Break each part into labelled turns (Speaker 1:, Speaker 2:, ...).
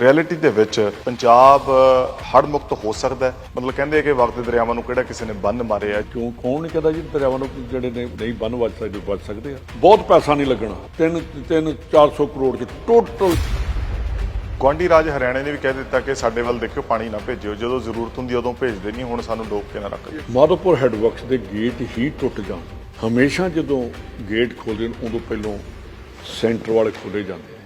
Speaker 1: Reality ਦੇ ਵਿੱਚ ਪੰਜਾਬ ਹੜ੍ਹ ਮੁਕਤ ਹੋ ਸਕਦਾ ਮਤਲਬ ਕਹਿੰਦੇ ਕਿ ਵਕਤ ਦਰਿਆਵਾਂ ਨੂੰ ਕਿਹੜਾ ਕਿਸੇ ਨੇ ਬੰਨ ਮਾਰਿਆ
Speaker 2: ਕਿਉਂ? ਕੌਣ ਨਹੀਂ ਕਹਿੰਦਾ ਜੀ ਦਰਿਆਵਾਂ ਨੂੰ ਜਿਹੜੇ ਨੇ ਨਹੀਂ ਬੰਨ ਵੱਜ ਸਕਦੇ ਵੱਜ ਸਕਦੇ ਆ। ਬਹੁਤ ਪੈਸਾ ਨਹੀਂ ਲੱਗਣਾ। 3 3 400 ਕਰੋੜ ਚ ਟੋਟਲ
Speaker 1: ਗੁਆਂਢੀ ਰਾਜ ਹਰਿਆਣੇ ਨੇ ਵੀ ਕਹਿ ਦਿੱਤਾ ਕਿ ਸਾਡੇ ਵੱਲ ਦੇਖਿਓ ਪਾਣੀ ਨਾ ਭੇਜਿਓ। ਜਦੋਂ ਜ਼ਰੂਰਤ ਹੁੰਦੀ ਉਦੋਂ ਭੇਜਦੇ ਨਹੀਂ ਹੁਣ ਸਾਨੂੰ ਡੋਬ ਕੇ ਨਾ ਰੱਖਿਓ
Speaker 2: ਮਾਧੋਪੁਰ ਹੈਡਵਰਕਸ ਦੇ ਗੇਟ ਹੀ ਟੁੱਟ ਜਾਣ। ਹਮੇਸ਼ਾ ਜਦੋਂ ਗੇਟ ਖੋਲ੍ਹਦੇ ਨੇ ਉਦੋਂ ਪਹਿਲਾਂ ਸੈਂਟਰ ਵਾਲੇ ਖੋਲੇ ਜਾਂਦੇ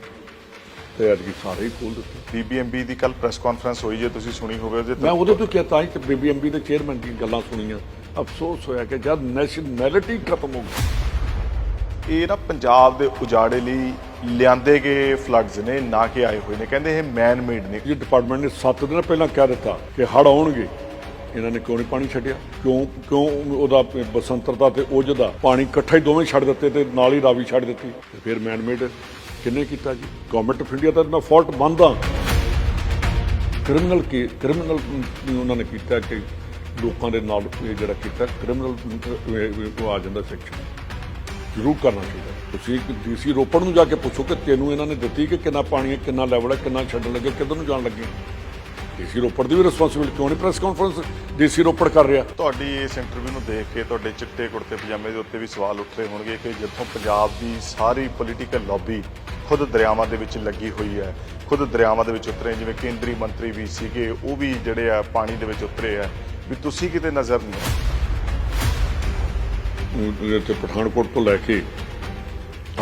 Speaker 2: ਤੇ ਅੱਜ ਵੀ ਸਾਰੇ ਹੀ ਖੋਲ ਦਿੱਤੇ?
Speaker 1: ਬੀਬੀਐਮਬੀ ਦੀ ਕੱਲ ਪ੍ਰੈਸ ਕਾਨਫਰੰਸ ਹੋਈ ਜੇ ਤੁਸੀਂ ਸੁਣੀ ਹੋਵੇ ਉਹਦੇ
Speaker 2: ਮੈਂ ਉਹਦੇ ਤੋਂ ਕਿਹਾ ਤਾਂ ਹੀ ਤੇ ਬੀਬੀਐਮਬੀ ਦੇ ਚੇਅਰਮੈਨ ਦੀਆਂ ਗੱਲਾਂ ਸੁਣੀਆਂ। ਅਫਸੋਸ ਹੋਇਆ ਕਿ ਜਦ ਨੈਸ਼ਨੈਲਿਟੀ ਖਤਮ ਹੋ ਗਈ।
Speaker 1: ਇਹ ਨਾ ਪੰਜਾਬ ਦੇ ਉਜਾੜੇ ਲਈ ਲਿਆਂਦੇ ਗਏ ਫਲੱਡਸ ਨੇ ਨਾ ਕਿ ਆਏ ਹੋਏ ਨੇ। ਕਹਿੰਦੇ ਇਹ ਮੈਨ ਮੇਡ ਨੇ।
Speaker 2: ਜੀ ਡਿਪਾਰਟਮੈਂਟ ਨੇ 7 ਦਿਨ ਪਹਿਲਾਂ ਕਹਿ ਦਿੱਤਾ ਕਿ ਹੜ ਆਉਣਗੇ। ਇਹਨਾਂ ਨੇ ਕਿਉਂ ਨਹੀਂ ਪਾਣੀ ਛੱਡਿਆ? ਕਿਉਂ ਕਿਉਂ ਉਹਦਾ ਬਸੰਤਰਤਾ ਤੇ ਉਜ ਦਾ ਪਾਣੀ ਇਕੱਠਾ ਹੀ ਦੋਵੇਂ ਛੱਡ ਦਿੱਤੇ ਤੇ ਨਾਲ ਹੀ ਰਾਵੀ ਛੱਡ ਦਿੱਤੀ? ਫਿਰ ਮੈਨਮੇਡ ਕਿੰਨੇ ਕੀਤਾ ਜੀ? ਗਵਰਨਮੈਂਟ ਆਫ ਇੰਡੀਆ ਦਾ ਮੈਂ ਫਾਲਟ ਮੰਨਦਾ ਕ੍ਰਿਮੀਨਲ ਕੇ ਕ੍ਰਿਮੀਨਲ ਉਹਨਾਂ ਨੇ ਕੀਤਾ ਕਿ ਲੋਕਾਂ ਦੇ ਨਾਲ ਇਹ ਜਿਹੜਾ ਕੀਤਾ ਕ੍ਰਿਮੀਨਲ ਉਹ ਆ ਜਾਂਦਾ ਸੈਕਸ਼ਨ ਜ਼ਰੂਰ ਕਰਨਾ ਚਾਹੀਦਾ। ਤੁਸੀਂ ਇੱਕ ਡੀਸੀ ਰੋਪੜ ਨੂੰ ਜਾ ਕੇ ਪੁੱਛੋ ਕਿ ਤੈਨੂੰ ਇਹਨਾਂ ਨੇ ਦਿੱਤੀ ਕਿ ਕਿੰਨਾ ਪਾਣੀ ਹੈ, ਕਿੰਨਾ ਲੈਵਲ ਹੈ, ਕਿੰਨਾ ਛੱਡਣ ਲੱਗੇ, ਕਿੱਧਰ ਨੂੰ ਜਾਣ ਲੱਗੇ? ਡੀਸੀ ਰੋਪੜ ਦੀ ਵੀ ਰਿਸਪੌਂਸਿਬਿਲਟੀ ਕਿਉਂ ਨਹੀਂ ਪ੍ਰੈਸ ਕਾਨਫਰੰਸ ਡੀਸੀ ਰੋਪੜ ਕਰ ਰਿਹਾ।
Speaker 1: ਤੁਹਾਡੀ ਇਸ ਇੰਟਰਵਿਊ ਨੂੰ ਦੇਖ ਕੇ ਤੁਹਾਡੇ ਚਿੱਟੇ ਕੁੜਤੇ ਪਜਾਮੇ ਦੇ ਉੱਤੇ ਵੀ ਸਵਾਲ ਉੱਠ ਰਹੇ ਹੋਣਗੇ ਕਿ ਜਿੱਥੋਂ ਪੰਜਾਬ ਦੀ ਸਾਰੀ ਪੋਲੀਟੀਕਲ ਲੌਬੀ ਖੁਦ ਦਰਿਆਵਾਂ ਦੇ ਵਿੱਚ ਲੱਗੀ ਹੋਈ ਹੈ ਖੁਦ ਦਰਿਆਵਾਂ ਦੇ ਵਿੱਚ ਉਤਰੇ ਜਿਵੇਂ ਕੇਂਦਰੀ ਮੰਤਰੀ ਵੀ ਸੀਗੇ ਉਹ ਵੀ ਜਿਹੜੇ ਆ ਪਾਣੀ ਦੇ ਵਿੱਚ ਉਤਰੇ ਆ। ਵੀ ਤੁਸੀਂ ਕਿਤੇ ਨਜ਼ਰ ਨਹੀਂ
Speaker 2: ਤੇ ਪਠਾਨਕੋਟ ਤੋਂ ਲੈ ਕੇ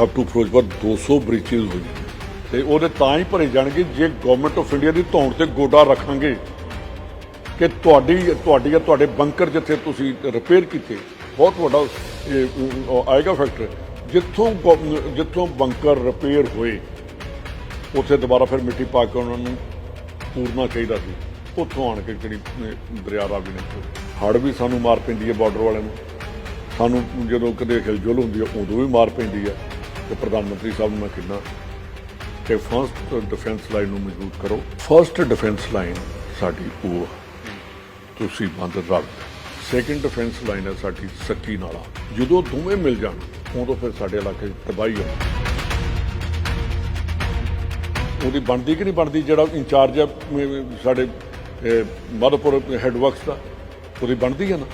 Speaker 2: ਅਪ ਟੂ ਫਿਰੋਜ਼ਪੁਰ 200 ਬ੍ਰਿਜਿਸ ਹੋਈਆਂ ਤੇ ਉਹਦੇ ਤਾਂ ਹੀ ਭਰੇ ਜਾਣਗੇ ਜੇ ਗਵਰਨਮੈਂਟ ਆਫ ਇੰਡੀਆ ਦੀ ਧੌਣ ਤੇ ਗੋਡਾ ਰੱਖਾਂਗੇ ਕਿ ਤੁਹਾਡੀ ਤੁਹਾਡੀ ਜਾਂ ਤੁਹਾਡੇ ਬੰਕਰ ਜਿੱਥੇ ਤੁਸੀਂ ਰਿਪੇਅਰ ਕੀਤੇ ਬਹੁਤ ਵੱਡਾ ਆਏਗਾ ਫੈਕਟਰ ਜਿੱਥੋਂ ਗਵ- ਜਿੱਥੋਂ ਬੰਕਰ ਰਿਪੇਅਰ ਹੋਏ ਉੱਥੇ ਦੁਬਾਰਾ ਫਿਰ ਮਿੱਟੀ ਪਾ ਕੇ ਉਹਨਾਂ ਨੂੰ ਪੂਰਨਾ ਚਾਹੀਦਾ ਸੀ। ਉੱਥੋਂ ਆਣ ਕੇ ਜਿਹੜੀ ਅਹ, ਦਰਿਆ ਰਾਵੀ ਨੇ ਹੜ ਵੀ ਸਾਨੂੰ ਮਾਰ ਪੈਂਦੀ ਹੈ ਬਾਰਡਰ ਵਾਲਿਆਂ ਨੂੰ। ਸਾਨੂੰ ਜਦੋਂ ਕਦੇ ਹਿਲਜੁਲ ਹੁੰਦੀ ਹੈ ਉਦੋਂ ਵੀ ਮਾਰ ਪੈਂਦੀ ਹੈ। ਤੇ ਪ੍ਰਧਾਨ ਮੰਤਰੀ ਸਾਹਿਬ ਨੂੰ ਮੈਂ ਕਹਿੰਦਾ ਕਿ ਫਰਸਟ ਡਿਫੈਂਸ ਲਾਈਨ ਨੂੰ ਮਜ਼ਬੂਤ ਕਰੋ। ਫਰਸਟ ਡਿਫੈਂਸ ਲਾਈਨ ਸਾਡੀ ਉਹ ਆ। ਤੁਸੀਂ ਬੰਦ ਰੱਖ ਸੈਕੰਡ ਡਿਫੈਂਸ ਲਾਈਨ ਹੈ ਸਾਡੀ ਸੱਕੀ ਨਾਲਾ। ਜਦੋਂ ਦੋਵੇਂ ਮਿਲ ਜਾਣ ਉਦੋਂ ਫਿਰ ਸਾਡੇ ਇਲਾਕੇ 'ਚ ਤਬਾਹੀ ਆ। ਉਹਦੀ ਬਣਦੀ ਕਿ ਨਹੀਂ ਬਣਦੀ ਜਿਹੜਾ ਇੰਚਾਰਜ ਹੈ ਸਾਡੇ ਅਹ, ਮਾਧੋਪੁਰ ਹੈਡਵਰਕਸ ਦਾ ਉਹਦੀ ਬਣਦੀ ਹੈ ਨਾ?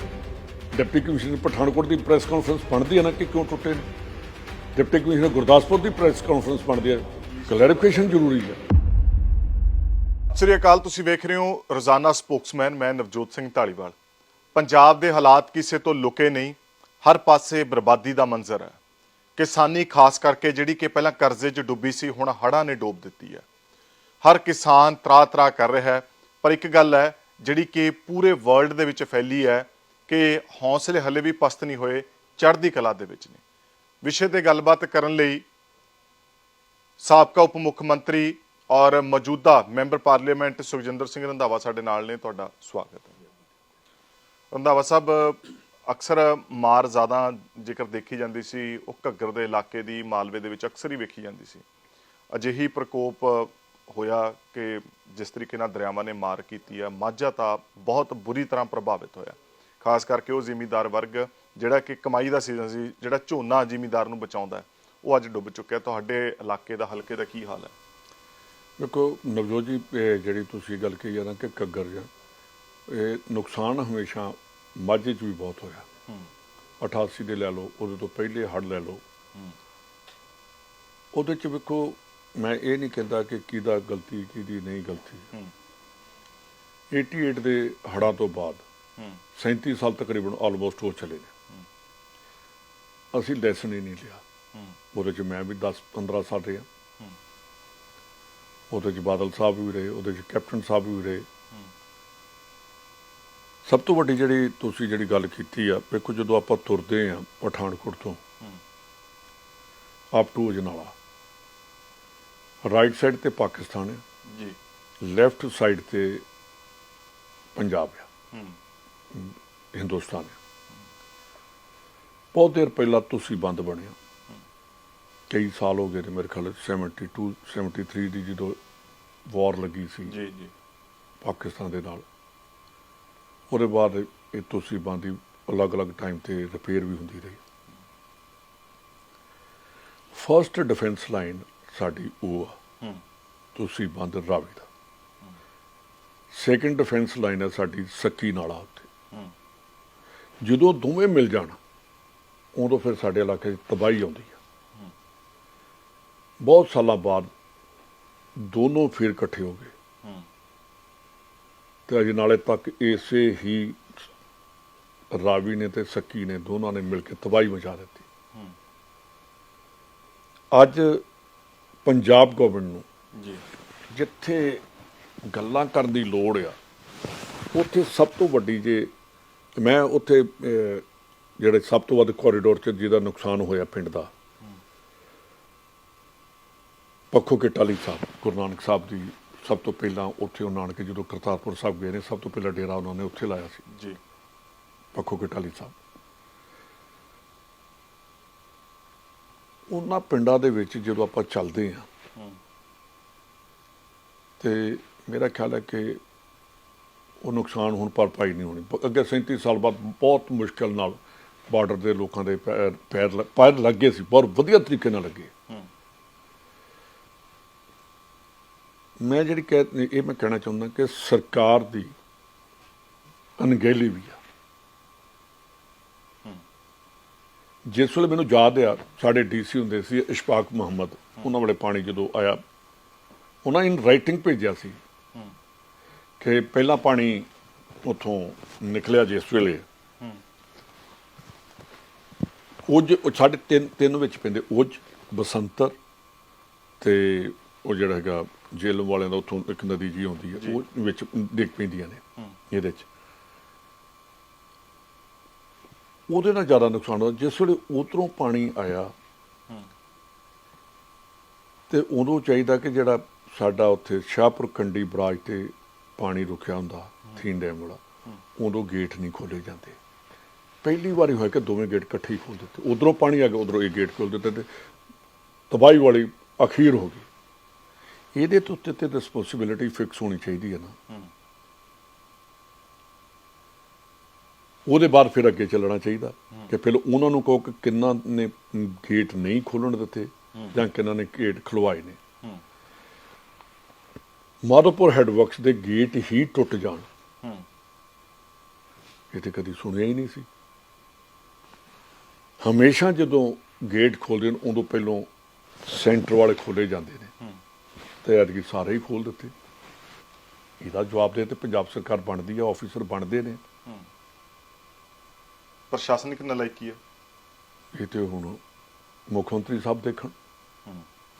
Speaker 2: ਡਿਪਟੀ ਕਮਿਸ਼ਨਰ ਪਠਾਨਕੋਟ ਦੀ ਪ੍ਰੈਸ ਕਾਨਫਰੰਸ ਬਣਦੀ ਹੈ ਨਾ ਕਿ ਕਿਉਂ ਟੁੱਟੇ ਨੇ? ਡਿਪਟੀ ਕਮਿਸ਼ਨਰ ਗੁਰਦਾਸਪੁਰ ਦੀ ਪ੍ਰੈਸ ਕਾਨਫਰੰਸ ਬਣਦੀ ਹੈ ਕਲੈਰੀਫਿਕੇਸ਼ਨ ਜ਼ਰੂਰੀ ਹੈ।
Speaker 1: ਸਤਿ ਸ੍ਰੀ ਅਕਾਲ, ਤੁਸੀਂ ਵੇਖ ਰਹੇ ਹੋ ਰੋਜ਼ਾਨਾ ਸਪੋਕਸਮੈਨ, ਮੈਂ ਨਵਜੋਤ ਸਿੰਘ ਢਾਲੀਵਾਲ ਪੰਜਾਬ ਦੇ ਹਾਲਾਤ ਕਿਸੇ ਤੋਂ ਲੁਕੇ ਨਹੀਂ, ਹਰ ਪਾਸੇ ਬਰਬਾਦੀ ਦਾ ਮੰਜ਼ਰ ਹੈ। ਕਿਸਾਨੀ, ਖਾਸ ਕਰਕੇ ਜਿਹੜੀ ਕਿ ਪਹਿਲਾਂ ਕਰਜ਼ੇ 'ਚ ਡੁੱਬੀ ਸੀ, ਹੁਣ ਹੜ੍ਹਾਂ ਨੇ ਡੋਬ ਦਿੱਤੀ ਹੈ। ਹਰ ਕਿਸਾਨ ਤਰਾ ਤਰਾ ਕਰ ਰਿਹਾ ਹੈ, ਪਰ ਇੱਕ ਗੱਲ ਹੈ, ਜਿਹੜੀ ਕਿ ਪੂਰੇ ਵਰਲਡ ਦੇ ਵਿੱਚ ਫੈਲੀ ਹੈ ਕਿ ਹੌਸਲੇ ਹਲੇ ਵੀ ਪਸਤ ਨਹੀਂ ਹੋਏ, ਚੜ੍ਹਦੀ ਕਲਾ ਦੇ ਵਿੱਚ ਨੇ। ਵਿਸ਼ੇ ਤੇ ਗੱਲਬਾਤ ਕਰਨ ਲਈ ਸਾਬਕਾ ਉਪ ਮੁੱਖ ਮੰਤਰੀ ਔਰ ਮੌਜੂਦਾ ਮੈਂਬਰ ਪਾਰਲੀਮੈਂਟ ਸੁਖਜਿੰਦਰ ਸਿੰਘ ਰੰਧਾਵਾ ਸਾਡੇ ਨਾਲ ਨੇ ਤੁਹਾਡਾ ਸਵਾਗਤ ਹੈ। ਰੰਧਾਵਾ ਸਾਹਿਬ ਅਕਸਰ ਮਾਰ ਜ਼ਿਆਦਾ ਜੇਕਰ ਦੇਖੀ ਜਾਂਦੀ ਸੀ ਉਹ ਘੱਗਰ ਦੇ ਇਲਾਕੇ ਦੀ ਮਾਲਵੇ ਦੇ ਵਿੱਚ ਅਕਸਰ ਹੀ ਵੇਖੀ ਜਾਂਦੀ ਸੀ। ਅਜਿਹੀ ਪ੍ਰਕੋਪ ਹੋਇਆ ਕਿ ਜਿਸ ਤਰੀਕੇ ਨਾਲ ਦਰਿਆਵਾਂ ਨੇ ਮਾਰ ਕੀਤੀ ਆ ਮਾਝਾ ਤਾਂ ਬਹੁਤ ਬੁਰੀ ਤਰ੍ਹਾਂ ਪ੍ਰਭਾਵਿਤ ਹੋਇਆ। ਖਾਸ ਕਰਕੇ ਉਹ ਜ਼ਿਮੀਦਾਰ ਵਰਗ ਜਿਹੜਾ ਕਿ ਕਮਾਈ ਦਾ ਸੀਜ਼ਨ ਸੀ ਜਿਹੜਾ ਝੋਨਾ ਜ਼ਿਮੀਦਾਰ ਨੂੰ ਬਚਾਉਂਦਾ ਹੈ, ਉਹ ਅੱਜ ਡੁੱਬ ਚੁੱਕਿਆ ਤੁਹਾਡੇ ਇਲਾਕੇ ਦਾ ਹਲਕੇ ਦਾ ਕੀ ਹਾਲ ਹੈ?
Speaker 2: ਦੇਖੋ ਨਵਜੋਤ ਜੀ ਜਿਹੜੀ ਤੁਸੀਂ ਗੱਲ ਕਹੀ ਨਾ ਕਿ ਘੱਗਰ ਜਾਂ ਇਹ ਨੁਕਸਾਨ ਹਮੇਸ਼ਾ ਮਾਝੇ 'ਚ ਵੀ ਬਹੁਤ ਹੋਇਆ। 88 ਦੇ ਲੈ ਲਓ ਉਹਦੇ ਤੋਂ ਪਹਿਲੇ ਹੜ ਲੈ ਲਓ। ਉਹਦੇ 'ਚ ਵੇਖੋ ਮੈਂ ਇਹ ਨਹੀਂ ਕਹਿੰਦਾ ਕਿ ਕਿਹਦਾ ਗਲਤੀ ਕਿਹਦੀ ਨਹੀਂ ਗਲਤੀ।
Speaker 1: ਹੂੰ।
Speaker 2: 88 ਦੇ ਹੜਾਂ ਤੋਂ ਬਾਅਦ
Speaker 1: ਹੂੰ।
Speaker 2: 37 ਸਾਲ ਤਕਰੀਬਨ ਆਲਮੋਸਟ ਹੋ ਚਲੇ ਨੇ ਅਸੀਂ ਲੈਸਨ ਹੀ ਨਹੀਂ ਲਿਆ। ਉਹਦੇ 'ਚ ਮੈਂ ਵੀ 10 15 ਸਾਲ ਰਿਹਾ।
Speaker 1: ਹੂੰ।
Speaker 2: ਉਹਦੇ 'ਚ ਬਾਦਲ ਸਾਹਿਬ ਵੀ ਰਹੇ ਉਹਦੇ 'ਚ ਕੈਪਟਨ ਸਾਹਿਬ ਵੀ ਰਹੇ। ਸਭ ਤੋਂ ਵੱਡੀ ਜਿਹੜੀ ਤੁਸੀਂ ਜਿਹੜੀ ਗੱਲ ਕੀਤੀ ਆ ਵੇਖੋ ਜਦੋਂ ਆਪਾਂ ਤੁਰਦੇ ਆ ਪਠਾਨਕੋਟ ਤੋਂ up to Ajnala. Right side ਤੇ ਪਾਕਿਸਤਾਨ ਹੈ
Speaker 1: ਜੀ।
Speaker 2: ਲੈਫਟ ਸਾਈਡ ਤੇ ਪੰਜਾਬ ਹੈ
Speaker 1: ਹੂੰ।
Speaker 2: ਹਿੰਦੁਸਤਾਨ ਹੈ ਬਹੁਤ ਦੇਰ ਪਹਿਲਾਂ ਤੁਸੀਂ ਬੰਦ ਬਣਿਆ। ਕਈ ਸਾਲ ਹੋ ਗਏ ਨੇ ਮੇਰੇ ਖਿਆਲ 'ਚ 72 73 ਦੀ ਜਦੋਂ ਵਾਰ ਲੱਗੀ ਸੀ
Speaker 1: ਜੀ ਜੀ।
Speaker 2: ਪਾਕਿਸਤਾਨ ਦੇ ਨਾਲ। ਉਹਦੇ ਬਾਅਦ ਇਹ ਤੁਸੀਂ ਬੰਦੀ ਅਲੱਗ-ਅਲੱਗ ਟਾਈਮ ਤੇ ਰਿਪੇਅਰ ਵੀ ਹੁੰਦੀ ਰਹੀ। ਫਰਸਟ ਡਿਫੈਂਸ ਲਾਈਨ ਸਾਡੀ ਉਹ ਆ
Speaker 1: ਹੂੰ।
Speaker 2: ਤੁਸੀਂ ਬੰਦ ਰਾਵੀ ਦਾ। ਸੈਕੰਡ ਡਿਫੈਂਸ ਲਾਈਨ ਹੈ ਸਾਡੀ ਸੱਕੀ ਨਾਲਾ ਉੱਤੇ।
Speaker 1: ਹੂੰ।
Speaker 2: ਜਦੋਂ ਦੋਵੇਂ ਮਿਲ ਜਾਣ ਉਦੋਂ ਫਿਰ ਸਾਡੇ ਇਲਾਕੇ 'ਚ ਤਬਾਹੀ ਆਉਂਦੀ ਹੈ ਬਹੁਤ ਸਾਲਾਂ ਬਾਅਦ ਦੋਨੋਂ ਫਿਰ ਇਕੱਠੇ ਹੋ ਗਏ। ਤੇ ਅਜੇ ਨਾਲੇ ਤੱਕ ਇਸੇ ਹੀ ਰਾਵੀ ਨੇ ਤੇ ਸੱਕੀ ਨੇ ਦੋਨਾਂ ਨੇ ਮਿਲ ਕੇ ਤਬਾਹੀ ਮਚਾ ਦਿੱਤੀ। ਅੱਜ ਪੰਜਾਬ ਗਵਰਨਮੈਂਟ ਨੂੰ
Speaker 1: ਜੀ
Speaker 2: ਜਿੱਥੇ ਗੱਲਾਂ ਕਰਨ ਦੀ ਲੋੜ ਆ ਉੱਥੇ ਸਭ ਤੋਂ ਵੱਡੀ ਜੇ ਮੈਂ ਉੱਥੇ ਜਿਹੜੇ ਸਭ ਤੋਂ ਵੱਧ ਕੋਰੀਡੋਰ 'ਚ ਜਿਹਦਾ ਨੁਕਸਾਨ ਹੋਇਆ ਪਿੰਡ ਦਾ ਪੱਖੋ ਕੇ ਟਾਲੀ ਸਾਹਿਬ। ਗੁਰੂ ਨਾਨਕ ਸਾਹਿਬ ਦੀ ਸਭ ਤੋਂ ਪਹਿਲਾਂ ਉੱਥੇ ਉਹ ਨਾਨਕ ਜਦੋਂ ਕਰਤਾਰਪੁਰ ਸਾਹਿਬ ਗਏ ਨੇ ਸਭ ਤੋਂ ਪਹਿਲਾਂ ਡੇਰਾ ਉਹਨਾਂ ਨੇ ਉੱਥੇ ਲਾਇਆ ਸੀ।
Speaker 1: ਜੀ।
Speaker 2: ਪੱਖੋ ਕੇ ਟਾਲੀ ਸਾਹਿਬ। ਉਹਨਾਂ ਪਿੰਡਾਂ ਦੇ ਵਿੱਚ ਜਦੋਂ ਆਪਾਂ ਚੱਲਦੇ ਹਾਂ
Speaker 1: ਹੂੰ।
Speaker 2: ਤੇ ਮੇਰਾ ਖਿਆਲ ਹੈ ਕਿ ਉਹ ਨੁਕਸਾਨ ਹੁਣ ਭਰਪਾਈ ਨਹੀਂ ਹੋਣੀ। ਅੱਗੇ 37 ਸਾਲ ਬਾਅਦ ਬਹੁਤ ਮੁਸ਼ਕਲ ਨਾਲ ਬਾਰਡਰ ਦੇ ਲੋਕਾਂ ਦੇ ਪੈਰ ਪੈਰ ਲੱਗੇ ਸੀ ਬਹੁਤ ਵਧੀਆ ਤਰੀਕੇ ਨਾਲ ਲੱਗੇ
Speaker 1: ਹੂੰ।
Speaker 2: ਮੈਂ ਜਿਹੜੀ ਕਹਿ ਇਹ ਮੈਂ ਕਹਿਣਾ ਚਾਹੁੰਦਾ ਕਿ ਸਰਕਾਰ ਦੀ ਅਣਗਹਿਲੀ ਵੀ ਆ ਜਿਸ ਵੇਲੇ ਮੈਨੂੰ ਯਾਦ ਆ ਸਾਡੇ ਡੀਸੀ ਹੁੰਦੇ ਸੀ ਇਸ਼ਫਾਕ ਮੁਹੰਮਦ ਉਹਨਾਂ ਵੇਲੇ ਪਾਣੀ ਜਦੋਂ ਆਇਆ ਉਹਨਾਂ ਇਨ ਰਾਈਟਿੰਗ ਭੇਜਿਆ ਸੀ। ਕਿ ਪਹਿਲਾ ਪਾਣੀ ਉਥੋਂ ਨਿਕਲਿਆ ਜਿਸ ਵੇਲੇ। ਉਜ ਉਹ ਸਾਡੇ ਤਿੰਨ ਤਿੰਨ ਵਿੱਚ ਪੈਂਦੇ ਉਜ ਬਸੰਤਰ ਤੇ ਉਹ ਜਿਹੜਾ ਹੈਗਾ ਜੇਲ੍ਹ ਵਾਲਿਆਂ ਦਾ ਉਥੋਂ ਇੱਕ ਨਦੀ ਜੀ ਆਉਂਦੀ ਹੈ। ਉਹ ਵਿੱਚ ਡਿੱਗ ਪੈਂਦੀਆਂ ਨੇ। ਇਹਦੇ ਚ। ਉਹਦੇ ਨਾਲ ਜ਼ਿਆਦਾ ਨੁਕਸਾਨ ਹੋਇਆ। ਜਿਸ ਵੇਲੇ ਉਧਰੋਂ ਪਾਣੀ ਆਇਆ। ਤੇ ਉਦੋਂ ਚਾਹੀਦਾ ਕਿ ਜਿਹੜਾ ਸਾਡਾ ਉੱਥੇ ਸ਼ਾਹਪੁਰ ਕੰਡੀ ਬਰਾਜ ਤੇ ਪਾਣੀ ਰੁਕਿਆ ਹੁੰਦਾ ਥੀਨ ਡੈਮ ਵਾਲਾ ਉਦੋਂ ਗੇਟ ਨਹੀਂ ਖੋਲੇ ਜਾਂਦੇ। ਪਹਿਲੀ ਵਾਰੀ ਹੋਇਆ ਕਿ ਦੋਵੇਂ ਗੇਟ ਇਕੱਠੇ ਹੀ ਖੋਲ ਦਿੱਤੇ। ਉਧਰੋਂ ਪਾਣੀ ਆ ਗਿਆ ਉਧਰੋਂ ਇਹ ਗੇਟ ਖੋਲ ਦਿੱਤੇ ਤੇ ਤਬਾਹੀ ਵਾਲੀ ਅਖੀਰ ਹੋ ਗਈ। ਇਹਦੇ ਤੋਂ ਉੱਤੇ ਤੇ ਰਿਸਪੌਂਸਿਬਿਲਿਟੀ ਫਿਕਸ ਹੋਣੀ ਚਾਹੀਦੀ ਹੈ ਨਾ। ਉਹਦੇ ਬਾਅਦ ਫਿਰ ਅੱਗੇ ਚੱਲਣਾ ਚਾਹੀਦਾ ਕਿ ਫਿਰ ਉਹਨਾਂ ਨੂੰ ਕਹੋ ਕਿ ਕਿੰਨਾ ਨੇ ਗੇਟ ਨਹੀਂ ਖੋਲਣ ਦਿੱਤੇ ਜਾਂ ਕਿੰਨਾ ਨੇ ਗੇਟ ਖੁਲਵਾਏ ਨੇ। ਮਾਧੋਪੁਰ ਹੈਡਵਰਕਸ ਦੇ ਗੇਟ ਹੀ ਟੁੱਟ ਜਾਣ। ਇਹ ਤੇ ਕਦੀ ਸੁਣਿਆ ਹੀ ਨਹੀਂ ਸੀ ਹਮੇਸ਼ਾ ਜਦੋਂ ਗੇਟ ਖੋਲਦੇ ਨੇ ਉਦੋਂ ਪਹਿਲੋਂ ਸੈਂਟਰ ਵਾਲੇ ਖੋਲੇ ਜਾਂਦੇ ਨੇ। ਤੇ ਐਤਕੀ ਸਾਰੇ ਹੀ ਖੋਲ ਦਿੱਤੇ। ਇਹਦਾ ਜਵਾਬ ਦੇ ਤੇ ਪੰਜਾਬ ਸਰਕਾਰ ਬਣਦੀ ਹੈ ਆਫੀਸਰ ਬਣਦੇ ਨੇ।
Speaker 1: ਪ੍ਰਸ਼ਾਸਨਿਕ ਨਲਾਇਕੀ ਹੈ
Speaker 2: ਇਹ ਤੇ ਹੁਣ ਮੁੱਖ ਮੰਤਰੀ ਸਾਹਿਬ ਦੇਖਣ।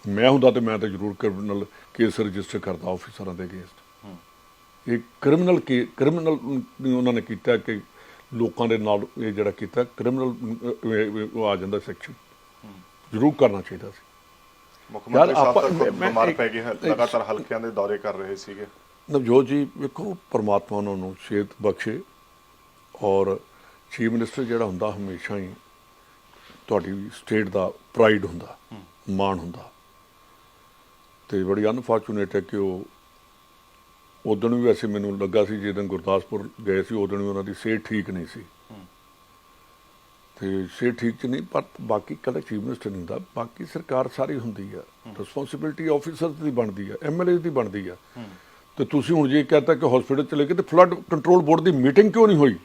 Speaker 2: ਮੈਂ ਹੁੰਦਾ ਤੇ ਮੈਂ ਤਾਂ ਜ਼ਰੂਰ ਕ੍ਰਿਮੀਨਲ ਕੇਸ ਰਜਿਸਟਰ ਕਰਦਾ ਆਫੀਸਰਾਂ ਦੇ ਅਗੇਂਸਟ ਇਹ ਕ੍ਰਿਮੀਨਲ ਕੇ ਕ੍ਰਿਮੀਨਲ ਉਹਨਾਂ ਨੇ ਕੀਤਾ ਕਿ ਲੋਕਾਂ ਦੇ ਨਾਲ ਇਹ ਜਿਹੜਾ ਕੀਤਾ ਕ੍ਰਿਮੀਨਲ ਉਹ ਆ ਜਾਂਦਾ ਸੈਕਸ਼ਨ ਜ਼ਰੂਰ ਕਰਨਾ ਚਾਹੀਦਾ ਸੀ।
Speaker 1: ਮੁੱਖ ਮੰਤਰੀ ਸਾਹਿਬ ਤਾਂ ਖੁਦ ਬਿਮਾਰ ਪੈ ਗਏ ਲਗਾਤਾਰ ਹਲਕਿਆਂ ਦੇ ਦੌਰੇ ਕਰ ਰਹੇ ਸੀਗੇ।
Speaker 2: ਨਵਜੋਤ ਜੀ ਵੇਖੋ ਪਰਮਾਤਮਾ ਉਹਨਾਂ ਨੂੰ ਸਿਹਤ ਬਖਸ਼ੇ ਔਰ ਚੀਫ ਮਿਨਿਸਟਰ ਜਿਹੜਾ ਹੁੰਦਾ ਹਮੇਸ਼ਾ ਹੀ ਤੁਹਾਡੀ ਸਟੇਟ ਦਾ ਪ੍ਰਾਈਡ ਹੁੰਦਾ ਮਾਣ ਹੁੰਦਾ। ਤੇ ਬੜੀ ਅਨਫੋਰਚੂਨੇਟ ਹੈ ਕਿ ਉਹ ਉਦੋਂ ਵੀ ਵੈਸੇ ਮੈਨੂੰ ਲੱਗਾ ਸੀ ਜਦੋਂ ਗੁਰਦਾਸਪੁਰ ਗਏ ਸੀ ਉਦੋਂ ਵੀ ਉਹਨਾਂ ਦੀ ਸਿਹਤ ਠੀਕ ਨਹੀਂ ਸੀ। ਤੇ ਸਿਹਤ ਠੀਕ ਚ ਨਹੀਂ ਪਰ ਬਾਕੀ ਕੱਲ੍ਹ ਚੀਫ ਮਿਨਿਸਟਰ ਨਹੀਂ ਹੁੰਦਾ। ਬਾਕੀ ਸਰਕਾਰ ਸਾਰੀ ਹੁੰਦੀ ਆ। ਰਿਸਪੌਂਸਿਬਿਲਟੀ ਆਫੀਸਰਸ ਦੀ ਬਣਦੀ ਆ ਐਮਐਲਏ ਦੀ ਬਣਦੀ ਆ। ਤੇ ਤੁਸੀਂ ਹੁਣ ਜੇ ਕਹਤਾ ਕਿ ਹਸਪੀਟਲ ਚਲੇ ਗਏ ਤੇ ਫਲੱਡ ਕੰਟਰੋਲ ਬੋਰਡ ਦੀ ਮੀਟਿੰਗ ਕਿਉਂ ਨਹੀਂ ਹੋਈ?